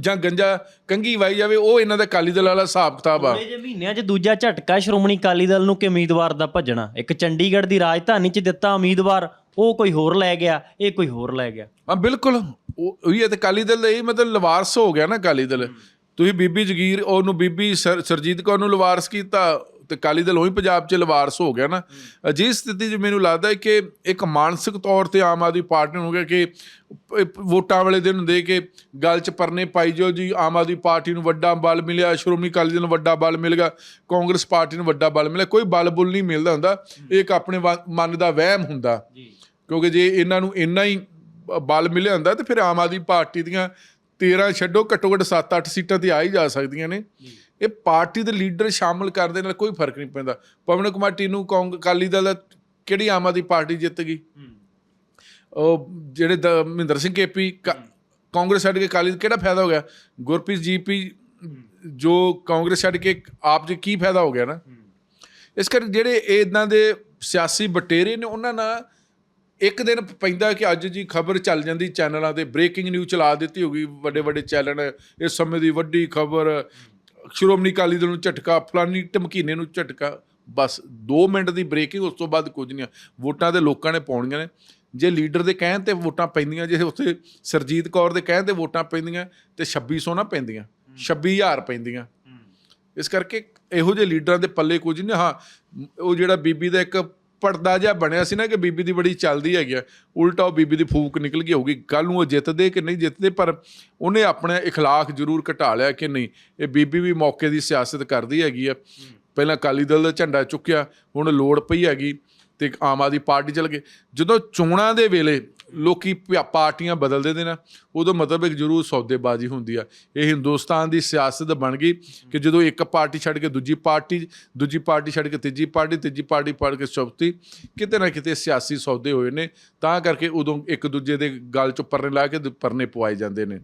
ਜਾਂ ਗੰਜਾ ਕੰਗੀ ਵਾਈ ਜਾਵੇ ਉਹ ਇਹਨਾਂ ਦਾ ਅਕਾਲੀ ਦਲ ਵਾਲਾ ਹਿਸਾਬ ਕਿਤਾਬ ਆ। ਜੇ ਮਹੀਨਿਆਂ 'ਚ ਦੂਜਾ ਝਟਕਾ ਸ਼੍ਰੋਮਣੀ ਅਕਾਲੀ ਦਲ ਨੂੰ ਕਿ ਉਮੀਦਵਾਰ ਦਾ ਭੱਜਣਾ। ਇੱਕ ਚੰਡੀਗੜ੍ਹ ਦੀ ਰਾਜਧਾਨੀ 'ਚ ਦਿੱਤਾ ਉਮੀਦਵਾਰ ਉਹ ਕੋਈ ਹੋਰ ਲੈ ਗਿਆ ਇਹ ਕੋਈ ਹੋਰ ਲੈ ਗਿਆ। ਹਾਂ ਬਿਲਕੁਲ। ਉਹ ਉਹੀ ਹੈ ਤੇ ਅਕਾਲੀ ਦਲ ਦਾ ਇਹ ਮਤਲਬ ਲਵਾਰਸ ਹੋ ਗਿਆ ਨਾ ਅਕਾਲੀ ਦਲ। ਤੁਸੀਂ ਬੀਬੀ ਜਗੀਰ ਉਹਨੂੰ ਬੀਬੀ ਸਰ- ਸਰਜੀਤ ਕੌਰ ਨੂੰ ਲਵਾਰਸ ਕੀਤਾ ਅਕਾਲੀ ਦਲ ਉਹੀ ਪੰਜਾਬ 'ਚ ਲਵਾਰਸ ਹੋ ਗਿਆ ਨਾ। ਅਜਿਹੀ ਸਥਿਤੀ 'ਚ ਮੈਨੂੰ ਲੱਗਦਾ ਹੈ ਕਿ ਇੱਕ ਮਾਨਸਿਕ ਤੌਰ ਤੇ ਆਮ ਆਦਮੀ ਪਾਰਟੀ ਨੂੰ ਹੋ ਗਿਆ ਕਿ ਵੋਟਾਂ ਵਾਲੇ ਦਿਨ ਹੁੰਦੇ ਕਿ ਗੱਲ 'ਚ ਪਰਨੇ ਪਾਈ ਜੋ ਜੀ ਆਮ ਆਦਮੀ ਪਾਰਟੀ ਨੂੰ ਵੱਡਾ ਬਲ ਮਿਲਿਆ ਸ਼੍ਰੋਮਣੀ ਅਕਾਲੀ ਦਲ ਨੂੰ ਵੱਡਾ ਬਲ ਮਿਲ ਗਿਆ ਕਾਂਗਰਸ ਪਾਰਟੀ ਨੂੰ ਵੱਡਾ ਬਲ ਮਿਲਿਆ ਕੋਈ ਬਲ ਬੁਲ ਨਹੀਂ ਮਿਲਦਾ ਹੁੰਦਾ। ਇਹ ਇੱਕ ਆਪਣੇ ਮਨ ਦਾ ਵਹਿਮ ਹੁੰਦਾ। ਕਿਉਂਕਿ ਜੇ ਇਹਨਾਂ ਨੂੰ ਇੰਨਾ ਹੀ ਬਲ ਮਿਲਿਆ ਹੁੰਦਾ ਤੇ ਫਿਰ ਆਮ ਆਦਮੀ ਪਾਰਟੀ ਦੀਆਂ 13 ਛੱਡੋ ਘੱਟੋ ਘੱਟ 7-8 ਸੀਟਾਂ ਤੇ ਆ ਹੀ ਜਾ ਸਕਦੀਆਂ ਨੇ। ਇਹ ਪਾਰਟੀ ਦੇ ਲੀਡਰ ਸ਼ਾਮਲ ਕਰਦੇ ਨਾਲ ਕੋਈ ਫ਼ਰਕ ਨਹੀਂ ਪੈਂਦਾ। ਪਵਨ ਕੁਮਾਰ ਟੀਨੂ ਕਾਂਗ ਅਕਾਲੀ ਦਲ ਕਿਹੜੀ ਆਮ ਆਦਮੀ ਪਾਰਟੀ ਜਿੱਤ ਗਈ? ਉਹ ਜਿਹੜੇ ਮਹਿੰਦਰ ਸਿੰਘ ਕੇਪੀ ਕਾਂਗਰਸ ਛੱਡ ਕੇ ਅਕਾਲੀ ਕਿਹੜਾ ਫਾਇਦਾ ਹੋ ਗਿਆ? ਗੁਰਪ੍ਰੀਤ ਜੀਪੀ ਜੋ ਕਾਂਗਰਸ ਛੱਡ ਕੇ ਆਪ ਜੀ ਕੀ ਫਾਇਦਾ ਹੋ ਗਿਆ ਨਾ? ਇਸ ਕਰਕੇ ਜਿਹੜੇ ਇਦਾਂ ਦੇ ਸਿਆਸੀ ਬਟੇਰੇ ਨੇ ਉਹਨਾਂ ਨਾਲ ਇੱਕ ਦਿਨ ਪੈਂਦਾ ਕਿ ਅੱਜ ਜੀ ਖਬਰ ਚੱਲ ਜਾਂਦੀ ਚੈਨਲਾਂ ਤੇ ਬ੍ਰੇਕਿੰਗ ਨਿਊਜ਼ ਚਲਾ ਦਿੱਤੀ ਹੋਗੀ ਵੱਡੇ ਵੱਡੇ ਚੈਨਲ ਇਸ ਸਮੇਂ ਦੀ ਵੱਡੀ ਖਬਰ ਸ਼੍ਰੋਮਣੀ ਅਕਾਲੀ ਦਲ ਨੂੰ ਝਟਕਾ ਫਲਾਨੀ ਟਮਕੀਨੇ ਨੂੰ ਝਟਕਾ। ਬਸ 2 ਮਿੰਟ ਦੀ ਬ੍ਰੇਕਿੰਗ ਉਸ ਤੋਂ ਬਾਅਦ ਕੁਝ ਨਹੀਂ। ਵੋਟਾਂ ਤੇ ਲੋਕਾਂ ਨੇ ਪਾਉਣੀਆਂ ਨੇ। ਜੇ ਲੀਡਰ ਦੇ ਕਹਿਣ ਤੇ ਵੋਟਾਂ ਪੈਂਦੀਆਂ ਜੇ ਉੱਥੇ ਸਰਜੀਤ ਕੌਰ ਦੇ ਕਹਿਣ ਤੇ ਵੋਟਾਂ ਪੈਂਦੀਆਂ ਤੇ 2600 ਨਾ ਪੈਂਦੀਆਂ 26000 ਪੈਂਦੀਆਂ। ਇਸ ਕਰਕੇ ਇਹੋ ਜਿਹੇ ਲੀਡਰਾਂ ਦੇ ਪੱਲੇ ਕੁਝ ਨਹੀਂ। ਹਾਂ ਉਹ ਜਿਹੜਾ ਬੀਬੀ ਦਾ ਇੱਕ ਪਰਦਾ ਜਿਹਾ ਬਣਿਆ ਸੀ ਨਾ ਕਿ ਬੀਬੀ ਦੀ ਬੜੀ ਚੱਲਦੀ ਹੈਗੀ ਆ ਉਲਟਾ ਉਹ ਬੀਬੀ ਦੀ ਫੂਕ ਨਿਕਲ ਗਈ ਹੋਊਗੀ ਕੱਲ ਨੂੰ ਉਹ ਜਿੱਤਦੇ ਕਿ ਨਹੀਂ ਜਿੱਤਦੇ ਪਰ ਉਹਨੇ ਆਪਣਾ اخلاق ਜ਼ਰੂਰ ਘਟਾ ਲਿਆ ਕਿ ਨਹੀਂ ਇਹ ਬੀਬੀ ਵੀ ਮੌਕੇ ਦੀ ਸਿਆਸਤ ਕਰਦੀ ਹੈਗੀ ਆ ਪਹਿਲਾਂ ਅਕਾਲੀ ਦਲ ਦਾ ਝੰਡਾ ਚੁੱਕਿਆ ਹੁਣ ਲੋੜ ਪਈ ਹੈਗੀ ਤੇ ਆਮ ਆਦਮੀ ਪਾਰਟੀ ਚਲ ਗਏ ਜਦੋਂ ਚੋਣਾਂ ਦੇ ਵੇਲੇ ਲੋਕੀ ਪ- ਪਾਰਟੀਆਂ ਬਦਲਦੇ ਨੇ ਨਾ, ਉਦੋਂ ਮਤਲਬ ਇੱਕ ਜ਼ਰੂਰ ਸੌਦੇਬਾਜ਼ੀ ਹੁੰਦੀ ਆ। ਇਹ ਹਿੰਦੁਸਤਾਨ ਦੀ ਸਿਆਸਤ ਬਣ ਗਈ ਕਿ ਜਦੋਂ ਇੱਕ ਪਾਰਟੀ ਛੱਡ ਕੇ ਦੂਜੀ ਪਾਰਟੀ ਦੂਜੀ ਪਾਰਟੀ ਛੱਡ ਕੇ ਤੀਜੀ ਪਾਰਟੀ ਤੀਜੀ ਪਾਰਟੀ ਪੜ ਕੇ ਚੌਥੀ, ਕਿਤੇ ਨਾ ਕਿਤੇ ਸਿਆਸੀ ਸੌਦੇ ਹੋਏ ਨੇ। ਤਾਂ ਕਰਕੇ ਉਦੋਂ ਇੱਕ ਦੂਜੇ ਦੇ ਗੱਲ ਚੋਂ ਪਰਨੇ ਲਾ ਕੇ ਪਰਨੇ ਪਵਾਏ ਜਾਂਦੇ ਨੇ।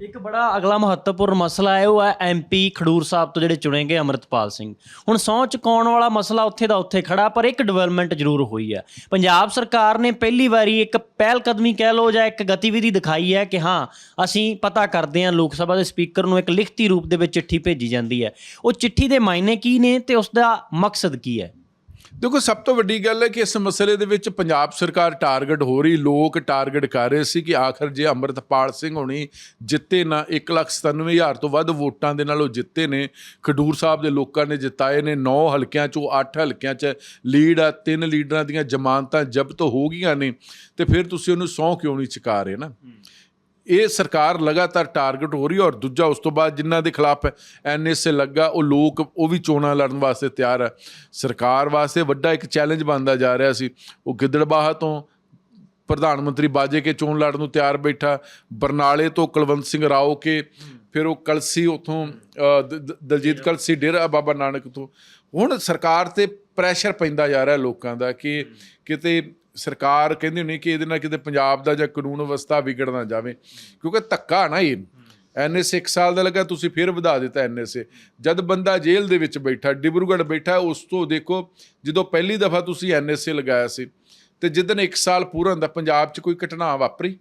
ਇੱਕ ਬੜਾ ਅਗਲਾ ਮਹੱਤਵਪੂਰਨ ਮਸਲਾ ਹੈ, ਉਹ ਹੈ ਐਮਪੀ ਖਡੂਰ ਸਾਹਿਬ ਤੋਂ ਜਿਹੜੇ ਚੁਣੇ ਗਏ ਅਮਰਿਤਪਾਲ ਸਿੰਘ। ਹੁਣ ਸਹੁੰ ਚੁਕਾਉਣ ਵਾਲਾ ਮਸਲਾ ਉੱਥੇ ਦਾ ਉੱਥੇ ਖੜਾ, ਪਰ ਇੱਕ ਡਿਵੈਲਪਮੈਂਟ ਜ਼ਰੂਰ ਹੋਈ ਹੈ। ਪੰਜਾਬ ਸਰਕਾਰ ਨੇ ਪਹਿਲੀ ਵਾਰੀ ਇੱਕ ਪਹਿਲ ਕਦਮੀ ਕਹਿ ਲਓ ਜਾਂ ਇੱਕ ਗਤੀਵਿਧੀ ਦਿਖਾਈ ਹੈ ਕਿ ਹਾਂ, ਅਸੀਂ ਪਤਾ ਕਰਦੇ ਹਾਂ ਲੋਕ ਸਭਾ ਦੇ ਸਪੀਕਰ ਨੂੰ ਇੱਕ ਲਿਖਤੀ ਰੂਪ ਦੇ ਵਿੱਚ ਚਿੱਠੀ ਭੇਜੀ ਜਾਂਦੀ ਹੈ। ਉਹ ਚਿੱਠੀ ਦੇ ਮਾਇਨੇ ਕੀ ਨੇ ਤੇ ਉਸ ਦਾ ਮਕਸਦ ਕੀ ਹੈ? ਦੇਖੋ, ਸਭ ਤੋਂ ਵੱਡੀ ਗੱਲ ਹੈ ਕਿ ਇਸ ਮਸਲੇ ਦੇ ਵਿੱਚ ਪੰਜਾਬ ਸਰਕਾਰ ਟਾਰਗੇਟ ਹੋ ਰਹੀ, ਲੋਕ ਟਾਰਗੇਟ ਕਰ ਰਹੇ ਸੀ ਕਿ ਆਖਰ ਜੇ ਅੰਮ੍ਰਿਤਪਾਲ ਸਿੰਘ ਹੋਣੀ ਜਿੱਤੇ ਨਾ 197000 ਤੋਂ ਵੱਧ ਵੋਟਾਂ ਦੇ ਨਾਲ ਉਹ ਜਿੱਤੇ ਨੇ, ਖਡੂਰ ਸਾਹਿਬ ਦੇ ਲੋਕਾਂ ਨੇ ਜਿਤਾਏ ਨੇ 9 ਹਲਕਿਆਂ ਚੋਂ 8 ਹਲਕਿਆਂ 'ਚ ਲੀਡ ਆ, ਤਿੰਨ ਲੀਡਰਾਂ ਦੀਆਂ ਜ਼ਮਾਨਤਾਂ ਜ਼ਬਤ ਹੋ ਗਈਆਂ ਨੇ, ਤੇ ਫਿਰ ਤੁਸੀਂ ਉਹਨੂੰ ਸਹੁੰ ਕਿਉਂ ਨਹੀਂ ਚੁਕਾ ਰਹੇ ਨਾ? ਇਹ ਸਰਕਾਰ ਲਗਾਤਾਰ ਟਾਰਗੇਟ ਹੋ ਰਹੀ ਹੈ ਔਰ ਦੂਜਾ ਉਸ ਤੋਂ ਬਾਅਦ ਜਿਨ੍ਹਾਂ ਦੇ ਖਿਲਾਫ ਐਨਐਸਏ ਲੱਗਾ, ਉਹ ਲੋਕ ਉਹ ਵੀ ਚੋਣਾਂ ਲੜਨ ਵਾਸਤੇ ਤਿਆਰ ਹੈ। ਸਰਕਾਰ ਵਾਸਤੇ ਵੱਡਾ ਇੱਕ ਚੈਲੰਜ ਬਣਦਾ ਜਾ ਰਿਹਾ ਸੀ। ਉਹ ਗਿੱਦੜਬਾਹਾ ਤੋਂ ਪ੍ਰਧਾਨ ਮੰਤਰੀ ਬਾਜੇ ਕੇ ਚੋਣ ਲੜਨ ਨੂੰ ਤਿਆਰ ਬੈਠਾ, ਬਰਨਾਲੇ ਤੋਂ ਕੁਲਵੰਤ ਸਿੰਘ ਰਾਓ ਕੇ, ਫਿਰ ਉਹ ਕਲਸੀ ਉਥੋਂ ਦਲਜੀਤ ਕਲਸੀ ਡੇਰਾ ਬਾਬਾ ਨਾਨਕ ਤੋਂ। ਹੁਣ ਸਰਕਾਰ ਤੇ ਪ੍ਰੈਸ਼ਰ ਪੈਂਦਾ ਜਾ ਰਿਹਾ ਲੋਕਾਂ ਦਾ ਕਿ ਕਿਤੇ ਸਰਕਾਰ ਕਹਿੰਦੀ ਹੁੰਦੀ ਕਿ ਇਹਦੇ ਨਾਲ ਕਿਤੇ ਪੰਜਾਬ ਦਾ ਜਾਂ ਕਾਨੂੰਨ ਵਿਵਸਥਾ ਵਿਗੜ ਨਾ ਜਾਵੇ। ਕਿਉਂਕਿ ਧੱਕਾ ਨਾ ਇਹ। ਐਨਐਸਏ 1 ਸਾਲ ਦਾ ਲੱਗਾ, ਤੁਸੀਂ ਫਿਰ ਵਧਾ ਦਿੱਤਾ ਐਨਐਸਏ। ਜਦ ਬੰਦਾ ਜੇਲ੍ਹ ਦੇ ਵਿੱਚ ਬੈਠਾ, ਡਿਬਰੂਗੜ੍ਹ ਬੈਠਾ, ਉਸ ਤੋਂ ਦੇਖੋ, ਜਦੋਂ ਪਹਿਲੀ ਦਫਾ ਤੁਸੀਂ ਐਨਐਸਏ ਲਗਾਇਆ ਸੀ, ਤੇ ਜਿੱਦਨ 1 ਸਾਲ ਪੂਰਾ ਹੁੰਦਾ, ਪੰਜਾਬ 'ਚ ਕੋਈ ਘਟਨਾ ਵਾਪਰੀ?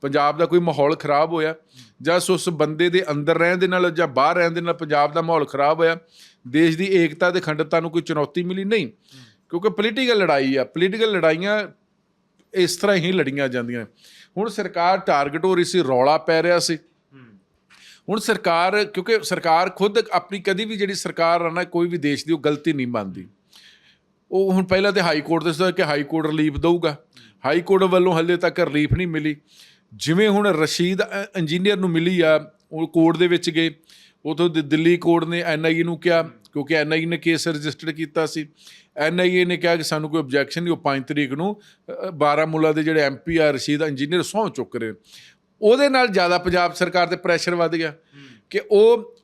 ਪੰਜਾਬ ਦਾ ਕੋਈ ਮਾਹੌਲ ਖਰਾਬ ਹੋਇਆ? ਜਾਂ ਸੋ ਉਸ ਬੰਦੇ ਦੇ ਅੰਦਰ ਰਹਿਣ ਦੇ ਨਾਲ ਜਾਂ ਬਾਹਰ ਰਹਿਣ ਦੇ ਨਾਲ ਪੰਜਾਬ ਦਾ ਮਾਹੌਲ ਖਰਾਬ ਹੋਇਆ? ਦੇਸ਼ ਦੀ ਏਕਤਾ ਤੇ ਅਖੰਡਤਾ ਨੂੰ ਕੋਈ ਚੁਣੌਤੀ ਮਿਲੀ? ਨਹੀਂ। ਕਿਉਂਕਿ ਪੋਲੀਟੀਕਲ ਲੜਾਈ ਆ ਪੋਲੀਟੀਕਲ ਲੜਾਈਆਂ ਇਸ ਤਰ੍ਹਾਂ ਹੀ ਲੜੀਆਂ ਜਾਂਦੀਆਂ। ਹੁਣ ਸਰਕਾਰ ਟਾਰਗੇਟ ਹੋ ਰਹੀ ਸੀ, ਰੌਲਾ ਪੈ ਰਿਹਾ ਸੀ। ਹੁਣ ਸਰਕਾਰ, ਕਿਉਂਕਿ ਸਰਕਾਰ ਖੁਦ ਆਪਣੀ ਕਦੀ ਵੀ ਜਿਹੜੀ ਸਰਕਾਰ ਆ ਨਾ, ਕੋਈ ਵੀ ਦੇਸ਼ ਦੀ ਉਹ ਗਲਤੀ ਨਹੀਂ ਮੰਨਦੀ। ਉਹ ਹੁਣ ਪਹਿਲਾਂ ਤੇ ਹਾਈ ਕੋਰਟ ਦੇ ਸੀ, ਕਿ ਹਾਈ ਕੋਰਟ ਰਿਲੀਫ ਦੇਊਗਾ। ਹਾਈ ਕੋਰਟ ਵੱਲੋਂ ਹੱਲੇ ਤੱਕ ਰਿਲੀਫ ਨਹੀਂ ਮਿਲੀ। ਜਿਵੇਂ ਹੁਣ ਰਸ਼ੀਦ ਇੰਜੀਨੀਅਰ ਨੂੰ ਮਿਲੀ ਆ, ਉਹ ਕੋਰਟ ਦੇ ਵਿੱਚ ਗਏ। ਉਥੋਂ ਦਿੱਲੀ ਕੋਰਟ ਨੇ ਐਨਆਈਏ ਨੂੰ ਕਿਹਾ। ਕਿਉਂਕਿ ਐਨਆਈਏ ਨੇ ਕੇਸ ਰਜਿਸਟਰ ਕੀਤਾ ਸੀ। ਐਨਆਈਏ ਨੇ ਕਿਹਾ ਕਿ ਸਾਨੂੰ ਕੋਈ ਆਬਜੈਕਸ਼ਨ ਨਹੀਂ, ਉਹ 5 ਤਰੀਕ ਨੂੰ ਬਾਰਾਮੂਲਾ ਦੇ ਜਿਹੜੇ ਐਮਪੀ ਆ, ਰਸ਼ੀਦ ਇੰਜੀਨੀਅਰ ਸਹੁੰ ਚੁੱਕ ਰਹੇ ਉਹਦੇ ਨਾਲ ਜ਼ਿਆਦਾ ਪੰਜਾਬ ਸਰਕਾਰ ਤੇ ਪ੍ਰੈਸ਼ਰ ਵੱਧ ਗਿਆ ਕਿ ਉਹ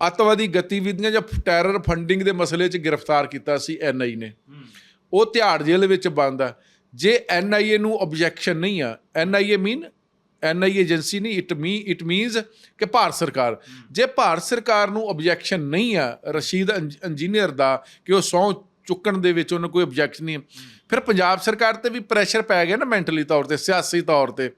ਅੱਤਵਾਦੀ ਗਤੀਵਿਧੀਆਂ ਜਾਂ ਟੈਰਰ ਫੰਡਿੰਗ ਦੇ ਮਸਲੇ 'ਚ ਗ੍ਰਿਫਤਾਰ ਕੀਤਾ ਸੀ ਐਨਆਈ ਨੇ। ਉਹ ਤਿਹਾੜ ਜੇਲ੍ਹ ਵਿੱਚ ਬੰਦ ਆ। ਜੇ ਐਨਆਈਏ ਨੂੰ ਆਬਜੈਕਸ਼ਨ ਨਹੀਂ ਆ ਐਨਆਈਏ ਮੀਨ ਐਨਆਈਏ ਏਜੰਸੀ ਨਹੀਂ ਇਟ ਮੀ ਇਟ ਮੀਨਸ ਕਿ ਭਾਰਤ ਸਰਕਾਰ। ਜੇ ਭਾਰਤ ਸਰਕਾਰ ਨੂੰ ਆਬਜੈਕਸ਼ਨ ਨਹੀਂ ਆ ਰਸ਼ੀਦ ਇੰਜ- ਇੰਜੀਨੀਅਰ ਦਾ ਕਿ ਉਹ ਸਹੁੰ ਚੁੱਕਣ ਦੇ ਵਿੱਚ ਉਹਨੂੰ ਕੋਈ ਆਬਜੈਕਸ਼ਨ ਨਹੀਂ ਫਿਰ ਪੰਜਾਬ ਸਰਕਾਰ ਤੇ ਵੀ ਪ੍ਰੈਸ਼ਰ ਪੈ ਗਿਆ ਨਾ ਮੈਂਟਲੀ ਤੌਰ ਤੇ, ਸਿਆਸੀ ਤੌਰ ਤੇ,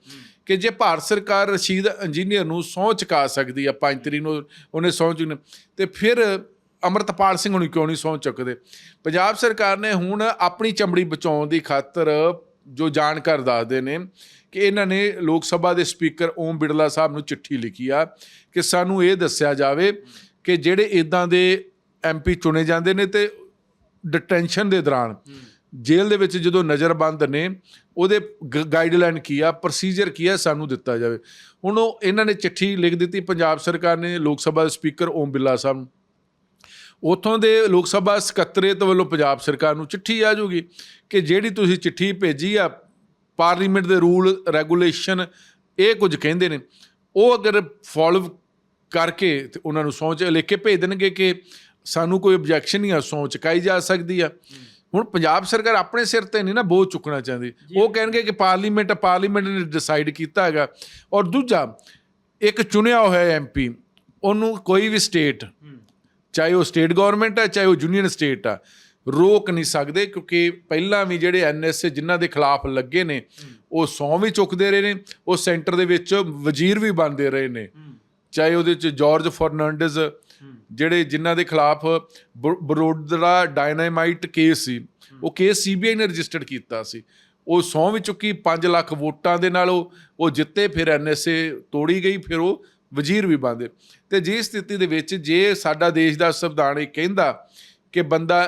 ਕਿ ਜੇ ਭਾਰਤ ਸਰਕਾਰ ਰਸ਼ੀਦ ਇੰਜੀਨੀਅਰ ਨੂੰ ਸਹੁੰ ਚੁਕਾ ਸਕਦੀ ਆ, ਪੰਜ ਤਰੀਕ ਨੂੰ ਉਹਨੇ ਸਹੁੰ ਚੁੱਕਣੀ ਤੇ ਫਿਰ ਅਮਰਤਪਾਲ ਸਿੰਘ ਨੂੰ ਕਿਉਂ ਨਹੀਂ ਸਹੁੰ ਚੁੱਕਦੇ? ਪੰਜਾਬ ਸਰਕਾਰ ਨੇ ਹੁਣ ਆਪਣੀ ਚਮੜੀ ਬਚਾਉਣ ਦੀ ਖਾਤਰ ਜੋ ਜਾਣਕਾਰ ਦੱਸਦੇ ਨੇ ਕਿ ਇਹਨਾਂ ਨੇ ਲੋਕ ਸਭਾ ਦੇ ਸਪੀਕਰ ਓਮ ਬਿਰਲਾ ਸਾਹਿਬ ਨੂੰ ਚਿੱਠੀ ਲਿਖੀ ਆ ਕਿ ਸਾਨੂੰ ਇਹ ਦੱਸਿਆ ਜਾਵੇ ਕਿ ਜਿਹੜੇ ਇਦਾਂ ਦੇ ਐਮਪੀ ਚੁਣੇ ਜਾਂਦੇ ਨੇ ਤੇ ਡਿਟੈਂਸ਼ਨ ਦੇ ਦੌਰਾਨ ਜੇਲ੍ਹ ਦੇ ਵਿੱਚ ਜਦੋਂ ਨਜ਼ਰਬੰਦ ਨੇ, ਉਹਦੇ ਗਾਈਡਲਾਈਨ ਕੀ ਆ ਪ੍ਰੋਸੀਜਰ ਕੀ ਆ, ਸਾਨੂੰ ਦਿੱਤਾ ਜਾਵੇ। ਹੁਣ ਉਹ ਇਹਨਾਂ ਨੇ ਚਿੱਠੀ ਲਿਖ ਦਿੱਤੀ, ਪੰਜਾਬ ਸਰਕਾਰ ਨੇ ਲੋਕ ਸਭਾ ਦੇ ਸਪੀਕਰ ਓਮ ਬਿਰਲਾ ਸਾਹਿਬ ਨੂੰ। ਉਥੋਂ ਦੇ ਲੋਕ ਸਭਾ ਸਕੱਤਰੇਤ ਵੱਲੋਂ ਪੰਜਾਬ ਸਰਕਾਰ ਨੂੰ ਚਿੱਠੀ ਆ ਜੂਗੀ ਕਿ ਜਿਹੜੀ ਤੁਸੀਂ ਚਿੱਠੀ ਭੇਜੀ ਆ ਪਾਰਲੀਮੈਂਟ ਦੇ ਰੂਲ ਰੈਗੂਲੇਸ਼ਨ ਇਹ ਕੁਝ ਕਹਿੰਦੇ ਨੇ। ਉਹ ਅਗਰ ਫੋਲੋ ਕਰਕੇ ਤੇ ਉਹਨਾਂ ਨੂੰ ਸੌਂਚ ਲਿਖ ਕੇ ਭੇਜ ਦੇਣਗੇ ਕਿ ਸਾਨੂੰ ਕੋਈ ਆਬਜੈਕਸ਼ਨ ਨਹੀਂ ਆ ਸੌਂਚ ਚੁਕਾਈ ਜਾ ਸਕਦੀ ਆ। ਹੁਣ ਪੰਜਾਬ ਸਰਕਾਰ ਆਪਣੇ ਸਿਰ ਤੇ ਨਹੀਂ ਨਾ ਬੋਝ ਚੁੱਕਣਾ ਚਾਹੁੰਦੀ। ਉਹ ਕਹਿਣਗੇ ਕਿ ਪਾਰਲੀਮੈਂਟ ਪਾਰਲੀਮੈਂਟ ਨੇ ਡਿਸਾਈਡ ਕੀਤਾ ਹੈਗਾ। ਔਰ ਦੂਜਾ ਇੱਕ ਚੁਣਿਆ ਹੋਇਆ ਐਮਪੀ ਉਹਨੂੰ ਕੋਈ ਵੀ ਸਟੇਟ ਚਾਹੇ ਉਹ ਸਟੇਟ ਗਵਰਨਮੈਂਟ ਹੈ ਚਾਹੇ ਉਹ ਯੂਨੀਅਨ ਸਟੇਟ ਆ ਰੋਕ ਨਹੀਂ ਸਕਦੇ ਕਿਉਂਕਿ ਪਹਿਲਾਂ ਵੀ ਜਿਹੜੇ ਐਨਐਸਏ ਜਿਨ੍ਹਾਂ ਦੇ ਖਿਲਾਫ ਲੱਗੇ ਨੇ ਉਹ ਸੌ ਵੀ ਚੁੱਕਦੇ ਰਹੇ ਨੇ ਉਹ ਸੈਂਟਰ ਦੇ ਵਿੱਚ ਵਜ਼ੀਰ ਵੀ ਬਣਦੇ ਰਹੇ ਨੇ। ਚਾਹੇ ਉਹਦੇ ਚ ਜਾਰਜ ਫਰਨਾਂਡez ਜਿਹੜੇ ਜਿਨ੍ਹਾਂ ਦੇ ਖਿਲਾਫ ਬਰੋਡਰਾ ਡਾਇਨਾਮਾਈਟ ਕੇਸ ਸੀ ਉਹ ਕੇਸ ਸੀਬੀਆਈ ਨੇ ਰਜਿਸਟਰਡ ਕੀਤਾ ਸੀ। ਉਹ ਸੌ ਵੀ ਚੁੱਕੀ 5 ਲੱਖ ਵੋਟਾਂ ਦੇ ਨਾਲ ਉਹ ਉਹ ਜਿੱਤੇ ਫਿਰ ਐਨਐਸਏ ਤੋੜੀ ਗਈ ਫਿਰ ਉਹ ਵਜ਼ੀਰ ਵੀ ਬਣਦੇ। ਤੇ ਜੇ ਸਥਿਤੀ ਦੇ ਵਿੱਚ ਜੇ ਸਾਡਾ ਦੇਸ਼ ਦਾ ਸੰਵਿਧਾਨ ਇਹ ਕਹਿੰਦਾ ਕਿ ਬੰਦਾ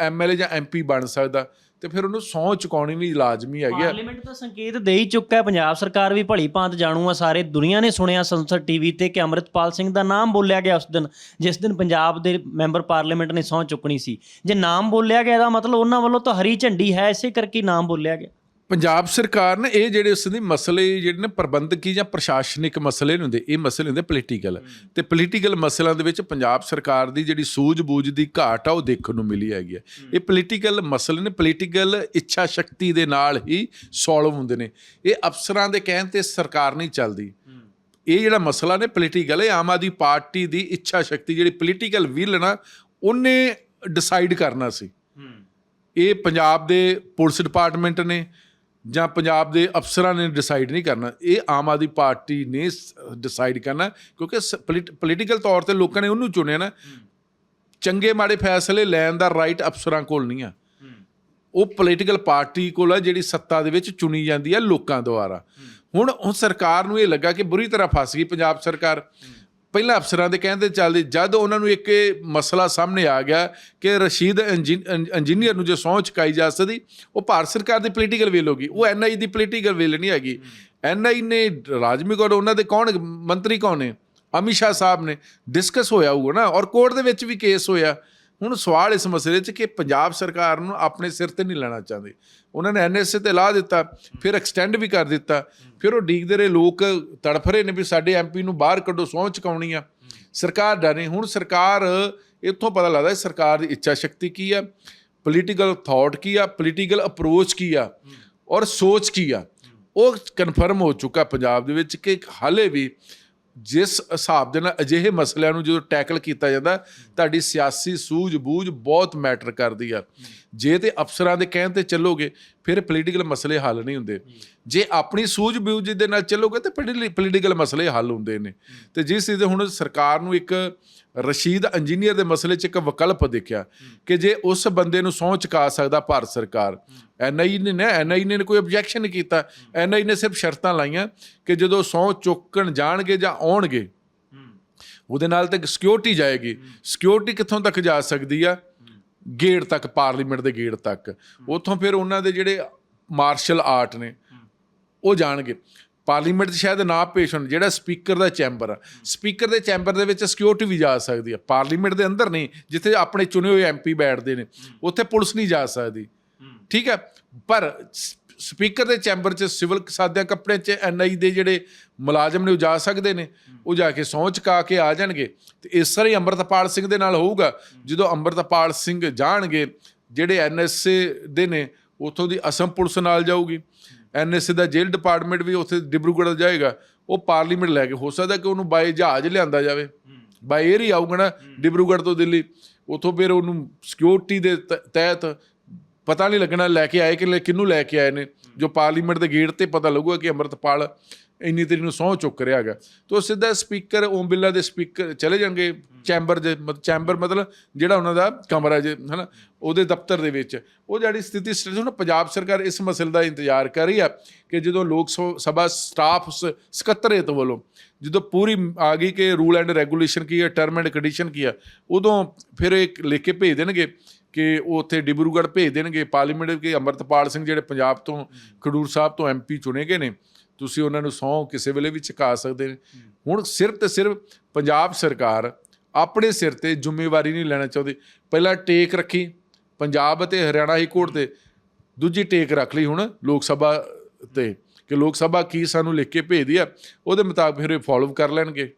ਐਮਐਲਏ ਜਾਂ ਐਮਪੀ ਬਣ ਸਕਦਾ, ਤੇ ਫਿਰ ਉਹਨੂੰ ਸਹੁੰ ਚੁਕਾਉਣੀ ਵੀ ਲਾਜ਼ਮੀ ਹੈਗੀ ਆ। ਪਾਰਲੀਮੈਂਟ ਤਾਂ ਸੰਕੇਤ ਦੇ ਹੀ ਚੁੱਕਾ ਹੈ। ਪੰਜਾਬ ਸਰਕਾਰ ਵੀ ਭਲੀ ਭਾਂਤ ਜਾਣੂ ਆ। ਸਾਰੇ ਦੁਨੀਆ ਨੇ ਸੁਣਿਆ ਸੰਸਦ ਟੀਵੀ ਤੇ ਕਿ ਅੰਮ੍ਰਿਤਪਾਲ ਸਿੰਘ ਦਾ ਨਾਮ ਬੋਲਿਆ ਗਿਆ ਉਸ ਦਿਨ, ਜਿਸ ਦਿਨ ਪੰਜਾਬ ਦੇ ਮੈਂਬਰ ਪਾਰਲੀਮੈਂਟ ਨੇ ਸਹੁੰ ਚੁੱਕਣੀ ਸੀ। ਜੇ ਨਾਮ ਬੋਲਿਆ ਗਿਆ, ਇਹਦਾ ਮਤਲਬ ਉਹਨਾਂ ਵੱਲੋਂ ਤਾਂ ਹਰੀ ਝੰਡੀ ਹੈ, ਇਸੇ ਕਰਕੇ ਨਾਮ ਬੋਲਿਆ ਗਿਆ। ਪੰਜਾਬ ਸਰਕਾਰ ਨੇ ਇਹ ਜਿਹੜੇ ਉਸ ਦੇ ਮਸਲੇ ਜਿਹੜੇ ਨੇ ਪ੍ਰਬੰਧਕੀ ਜਾਂ ਪ੍ਰਸ਼ਾਸਨਿਕ ਮਸਲੇ ਨਹੀਂ ਹੁੰਦੇ ਇਹ ਮਸਲੇ ਹੁੰਦੇ ਪੋਲੀਟੀਕਲ ਤੇ ਪੋਲੀਟੀਕਲ ਮਸਲਿਆਂ ਦੇ ਵਿੱਚ ਪੰਜਾਬ ਸਰਕਾਰ ਦੀ ਜਿਹੜੀ ਸੂਝ-ਬੂਝ ਦੀ ਘਾਟ ਆ ਉਹ ਦੇਖਣ ਨੂੰ ਮਿਲੀ ਹੈਗੀ ਹੈ ਇਹ ਪੋਲੀਟੀਕਲ ਮਸਲੇ ਨੇ ਪੋਲੀਟੀਕਲ ਇੱਛਾ ਸ਼ਕਤੀ ਦੇ ਨਾਲ ਹੀ ਸੋਲਵ ਹੁੰਦੇ ਨੇ। ਇਹ ਅਫਸਰਾਂ ਦੇ ਕਹਿਣ ਤੇ ਸਰਕਾਰ ਨਹੀਂ ਚੱਲਦੀ। ਇਹ ਜਿਹੜਾ ਮਸਲਾ ਨੇ ਪੋਲੀਟੀਕਲ ਹੈ ਆਮ ਆਦਮੀ ਪਾਰਟੀ ਦੀ ਇੱਛਾ ਸ਼ਕਤੀ ਜਿਹੜੀ ਪੋਲੀਟੀਕਲ ਵਿਲ ਨਾ ਉਹਨੇ ਡਿਸਾਈਡ ਕਰਨਾ ਸੀ। ਇਹ ਪੰਜਾਬ ਦੇ ਪੁਲਿਸ ਡਿਪਾਰਟਮੈਂਟ ਨੇ ਜਾਂ ਪੰਜਾਬ ਦੇ ਅਫਸਰਾਂ ਨੇ ਡਿਸਾਈਡ ਨਹੀਂ ਕਰਨਾ, ਇਹ ਆਮ ਆਦਮੀ ਪਾਰਟੀ ਨੇ ਡਿਸਾਈਡ ਕਰਨਾ, ਕਿਉਂਕਿ ਪੋਲੀਟੀਕਲ ਤੌਰ ਤੇ ਲੋਕਾਂ ਨੇ ਉਹਨੂੰ ਚੁਣਿਆ ਨਾ, ਚੰਗੇ ਮਾੜੇ ਫੈਸਲੇ ਲੈਣ ਦਾ ਰਾਈਟ ਅਫਸਰਾਂ ਕੋਲ ਨਹੀਂ ਆ। ਉਹ ਪੋਲੀਟੀਕਲ ਪਾਰਟੀ ਕੋਲ ਆ ਜਿਹੜੀ ਸੱਤਾ ਦੇ ਵਿੱਚ ਚੁਣੀ ਜਾਂਦੀ ਆ ਲੋਕਾਂ ਦੁਆਰਾ। ਹੁਣ ਹੁਣ ਸਰਕਾਰ ਨੂੰ ਇਹ ਲੱਗਾ ਕਿ ਬੁਰੀ ਤਰ੍ਹਾਂ ਫਸ ਗਈ ਪੰਜਾਬ ਸਰਕਾਰ। ਪਹਿਲਾਂ ਅਫਸਰਾਂ ਦੇ ਕਹਿੰਦੇ ਚੱਲਦੇ, ਜਦ ਉਹਨਾਂ ਨੂੰ ਇੱਕ ਇਹ ਮਸਲਾ ਸਾਹਮਣੇ ਆ ਗਿਆ ਕਿ ਰਸ਼ੀਦ ਇੰਜੀ- ਇੰਜ- ਇੰਜੀਨੀਅਰ ਨੂੰ ਜੇ ਸਹੁੰ ਚੁਕਾਈ ਜਾ ਸਕਦੀ, ਉਹ ਭਾਰਤ ਸਰਕਾਰ ਦੀ ਪੋਲੀਟੀਕਲ ਵਿਲ ਹੋਗੀ ਉਹ ਐਨਆਈ ਦੀ ਪੋਲੀਟੀਕਲ ਵਿਲ ਨਹੀਂ ਹੈਗੀ। ਐਨਆਈ ਨੇ ਰਾਜਮੀ ਕੋਲ ਉਹਨਾਂ ਦੇ ਕੌਣ? ਮੰਤਰੀ ਕੌਣ ਨੇ? ਅਮਿਤ ਸ਼ਾਹ ਸਾਹਿਬ ਨੇ। ਡਿਸਕਸ ਹੋਇਆ ਹੋਊਗਾ ਨਾ। ਔਰ ਕੋਰਟ ਦੇ ਵਿੱਚ ਵੀ ਕੇਸ ਹੋਇਆ। ਹੁਣ ਸਵਾਲ ਇਸ ਮਸਲੇ 'ਚ ਕਿ ਪੰਜਾਬ ਸਰਕਾਰ ਨੂੰ ਆਪਣੇ ਸਿਰ ਤੇ ਨਹੀਂ ਲੈਣਾ ਚਾਹੁੰਦੇ। ਉਹਨਾਂ ਨੇ ਐਨਐਸਏ ਤੇ ਲਾ ਦਿੱਤਾ, ਫਿਰ ਐਕਸਟੈਂਡ ਵੀ ਕਰ ਦਿੱਤਾ। ਫਿਰ ਉਹ ਡੀਕਦੇ ਰਹੇ, ਲੋਕ ਤੜਫ ਰਹੇ ਨੇ ਵੀ ਸਾਡੇ ਐਮਪੀ ਨੂੰ ਬਾਹਰ ਕੱਢੋ, ਸਹੁੰ ਚੁਕਾਉਣੀ ਆ। ਸਰਕਾਰ ਡਰੇ ਹੁਣ ਸਰਕਾਰ, ਇੱਥੋਂ ਪਤਾ ਲੱਗਦਾ ਸਰਕਾਰ ਦੀ ਇੱਛਾ ਸ਼ਕਤੀ ਕੀ ਆ ਪੋਲੀਟੀਕਲ ਥਾਟ ਕੀ ਆ ਪੋਲੀਟੀਕਲ ਅਪਰੋਚ ਕੀ ਆ, ਔਰ ਸੋਚ ਕੀ ਆ। ਉਹ ਕਨਫਰਮ ਹੋ ਚੁੱਕਾ ਪੰਜਾਬ ਦੇ ਵਿੱਚ ਕਿ ਹਾਲੇ ਵੀ ਜਿਸ ਹਿਸਾਬ ਦੇ ਨਾਲ ਅਜਿਹੇ ਮਸਲਿਆਂ ਨੂੰ ਜਦੋਂ ਟੈਕਲ ਕੀਤਾ ਜਾਂਦਾ, ਤੁਹਾਡੀ ਸਿਆਸੀ ਸੂਝ-ਬੂਝ ਬਹੁਤ ਮੈਟਰ ਕਰਦੀ ਆ। ਜੇ ਤੇ ਅਫਸਰਾਂ ਦੇ ਕਹਿਣ ਤੇ ਚੱਲੋਗੇ ਫਿਰ ਪੋਲੀਟੀਕਲ ਮਸਲੇ ਹੱਲ ਨਹੀਂ ਹੁੰਦੇ। ਜੇ ਆਪਣੀ ਸੂਝ-ਬੂਝ ਦੇ ਨਾਲ ਚੱਲੋਗੇ ਤੇ ਪੋਲੀਟੀਕਲ ਮਸਲੇ ਹੱਲ ਹੁੰਦੇ ਨੇ। ਤੇ ਜਿਸ ਦੇ ਹੁਣ ਸਰਕਾਰ ਨੂੰ ਇੱਕ ਰਸ਼ੀਦ ਇੰਜੀਨੀਅਰ ਦੇ ਮਸਲੇ 'ਚ ਇੱਕ ਵਿਕਲਪ ਦੇਖਿਆ ਕਿ ਜੇ ਉਸ ਬੰਦੇ ਨੂੰ ਸਹੁੰ ਚੁਕਾ ਸਕਦਾ ਭਾਰਤ ਸਰਕਾਰ ਐਨਆਈ ਨੇ ਨਾ ਐਨਆਈ ਨੇ ਕੋਈ ਆਬਜੈਕਸ਼ਨ ਨਹੀਂ ਕੀਤਾ ਐਨਆਈ ਨੇ ਸਿਰਫ ਸ਼ਰਤਾਂ ਲਾਈਆਂ ਕਿ ਜਦੋਂ ਸਹੁੰ ਚੁੱਕਣ ਜਾਣਗੇ ਜਾਂ ਆਉਣਗੇ ਉਹਦੇ ਨਾਲ ਤੇ ਸਿਕਿਉਰਿਟੀ ਜਾਏਗੀ। ਸਿਕਿਉਰਿਟੀ ਕਿੱਥੋਂ ਤੱਕ ਜਾ ਸਕਦੀ ਆ? ਗੇਟ ਤੱਕ ਪਾਰਲੀਮੈਂਟ ਦੇ ਗੇਟ ਤੱਕ। ਉੱਥੋਂ ਫਿਰ ਉਹਨਾਂ ਦੇ ਜਿਹੜੇ ਮਾਰਸ਼ਲ ਆਰਟ ਨੇ ਉਹ ਜਾਣਗੇ। ਪਾਰਲੀਮੈਂਟ 'ਚ ਸ਼ਾਇਦ ਨਾ ਪੇਸ਼ ਹੋਣ ਜਿਹੜਾ ਸਪੀਕਰ ਦਾ ਚੈਂਬਰ ਆ। ਸਪੀਕਰ ਦੇ ਚੈਂਬਰ ਦੇ ਵਿੱਚ ਸਿਕਿਉਰਿਟੀ ਵੀ ਜਾ ਸਕਦੀ ਆ। ਪਾਰਲੀਮੈਂਟ ਦੇ ਅੰਦਰ ਨਹੀਂ ਜਿੱਥੇ ਆਪਣੇ ਚੁਣੇ ਹੋਏ ਐਮਪੀ ਬੈਠਦੇ ਨੇ ਉੱਥੇ ਪੁਲਿਸ ਨਹੀਂ ਜਾ ਸਕਦੀ। ਠੀਕ ਹੈ? ਪਰ ਸਪੀਕਰ ਦੇ ਚੈਂਬਰ 'ਚ ਸਿਵਲ ਸਾਦਿਆਂ ਕੱਪੜਿਆਂ 'ਚ ਐਨਆਈ ਦੇ ਜਿਹੜੇ ਮੁਲਾਜ਼ਮ ਨੇ ਉਹ ਜਾ ਸਕਦੇ ਨੇ, ਉਹ ਜਾ ਕੇ ਸਹੁੰ ਚੁਕਾ ਕੇ ਆ ਜਾਣਗੇ ਤੇ ਇਸ ਤਰ੍ਹਾਂ ਹੀ ਅੰਮ੍ਰਿਤਪਾਲ ਸਿੰਘ ਦੇ ਨਾਲ ਹੋਊਗਾ। ਜਦੋਂ ਅੰਮ੍ਰਿਤਪਾਲ ਸਿੰਘ ਜਾਣਗੇ, ਜਿਹੜੇ ਐਨਐਸਏ ਦੇ ਨੇ, ਉਥੋਂ ਦੀ ਅਸਮ ਪੁਲਿਸ ਨਾਲ ਜਾਊਗੀ। ਐਨਐਸਏ ਦਾ ਜੇਲ੍ਹ ਡਿਪਾਰਟਮੈਂਟ ਵੀ ਉੱਥੇ ਡਿਬਰੂਗੜ੍ਹ ਜਾਏਗਾ, ਉਹ ਪਾਰਲੀਮੈਂਟ ਲੈ ਕੇ, ਹੋ ਸਕਦਾ ਕਿ ਉਹਨੂੰ ਬਾਈ ਜਹਾਜ਼ ਲਿਆਂਦਾ ਜਾਵੇ। ਬਾਈ 에ਅਰ ਹੀ ਆਊਗਾ ਨਾ, ਡਿਬਰੂਗੜ੍ਹ ਤੋਂ ਦਿੱਲੀ। ਉਥੋਂ ਫਿਰ ਉਹਨੂੰ ਸਿਕਿਉਰਿਟੀ ਦੇ ਤ- ਤਹਿਤ ਪਤਾ ਨਹੀਂ ਲੱਗਣਾ ਲੈ ਕੇ ਆਏ ਕਿ ਲੈ- ਕਿਹਨੂੰ ਲੈ ਕੇ ਆਏ ਨੇ। ਜੋ ਪਾਰਲੀਮੈਂਟ ਦੇ ਗੇਟ ਤੇ ਪਤਾ ਲੱਗੂਗਾ ਕਿ ਅੰਮ੍ਰਿਤਪਾਲ ਇੰਨੀ ਤਰੀਕ ਨੂੰ ਸਹੁੰ ਚੁੱਕ ਰਿਹਾ ਹੈਗਾ। ਤੋ ਸਿੱਧਾ ਸਪੀਕਰ ਓਮ ਬਿਰਲਾ ਦੇ ਸਪੀਕਰ ਚਲੇ ਜਾਣਗੇ ਚੈਂਬਰ ਦੇ ਚੈਂਬਰ ਮਤਲਬ ਜਿਹੜਾ ਉਹਨਾਂ ਦਾ ਕਮਰਾ ਜੇ, ਹਨਾ, ਉਹਦੇ ਦਫ਼ਤਰ ਦੇ ਵਿੱਚ। ਉਹ ਜਿਹੜੀ ਸਥਿਤੀ ਸਥਿਤੀ ਹੁਣ ਪੰਜਾਬ ਸਰਕਾਰ ਇਸ ਮਸਲੇ ਦਾ ਇੰਤਜ਼ਾਰ ਕਰ ਰਹੀ ਆ ਕਿ ਜਦੋਂ ਲੋਕ ਸਭਾ ਸਟਾਫ ਸ- ਸਕੱਤਰੇਤ ਵੱਲੋਂ ਜਦੋਂ ਪੂਰੀ ਆ ਗਈ ਕਿ ਰੂਲ ਐਂਡ ਰੈਗੂਲੇਸ਼ਨ ਕੀ ਹੈ ਟਰਮ ਐਂਡ ਕੰਡੀਸ਼ਨ ਕੀ ਆ, ਉਦੋਂ ਫਿਰ ਇੱਕ ਲਿਖ ਕੇ ਭੇਜ ਦੇਣਗੇ ਕਿ ਉਹ ਉੱਥੇ ਡਿਬਰੂਗੜ੍ਹ ਭੇਜ ਦੇਣਗੇ। ਪਾਰਲੀਮੈਂਟ ਕਿ ਅੰਮ੍ਰਿਤਪਾਲ ਸਿੰਘ ਜਿਹੜੇ ਪੰਜਾਬ ਤੋਂ ਖਡੂਰ ਸਾਹਿਬ ਤੋਂ ਐਮਪੀ ਚੁਣੇ ਗਏ ਨੇ, ਤੁਸੀਂ ਉਹਨਾਂ ਨੂੰ ਸਹੁੰ ਕਿਸੇ ਵੇਲੇ ਵੀ ਚੁਕਾ ਸਕਦੇ ਨੇ। ਹੁਣ ਸਿਰਫ ਤੇ ਸਿਰਫ ਪੰਜਾਬ ਸਰਕਾਰ ਆਪਣੇ ਸਿਰ ਤੇ ਜ਼ਿੰਮੇਵਾਰੀ ਨਹੀਂ ਲੈਣਾ ਚਾਹੁੰਦੀ। ਪਹਿਲਾਂ ਟੇਕ ਰੱਖੀ, ਪੰਜਾਬ ਅਤੇ ਹਰਿਆਣਾ ਹਾਈ ਕੋਰਟ ਤੇ ਦੂਜੀ ਟੇਕ ਰੱਖ ਲਈ ਹੁਣ ਲੋਕ ਸਭਾ ਤੇ, ਕਿ ਲੋਕ ਸਭਾ ਕੀ ਸਾਨੂੰ ਲਿਖ ਕੇ ਭੇਜਦੀ ਆ, ਉਹਦੇ ਮੁਤਾਬਕ ਫਿਰ ਇਹ ਫਾਲੋ ਕਰ ਲੈਣਗੇ।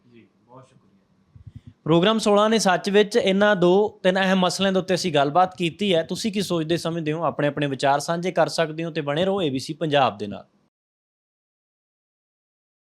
ਪ੍ਰੋਗਰਾਮ 16 ਨੇ ਸੱਚ ਵਿੱਚ ਇਹਨਾਂ ਦੋ ਤਿੰਨ ਅਹਿਮ ਮਸਲਿਆਂ ਦੇ ਉੱਤੇ ਅਸੀਂ ਗੱਲਬਾਤ ਕੀਤੀ ਹੈ। ਤੁਸੀਂ ਕੀ ਸੋਚਦੇ ਸਮਝਦੇ ਹੋ? ਆਪਣੇ ਆਪਣੇ ਵਿਚਾਰ ਸਾਂਝੇ ਕਰ ਸਕਦੇ ਹੋ ਤੇ ਬਣੇ ਰਹੋ ABC ਪੰਜਾਬ ਦੇ ਨਾਲ।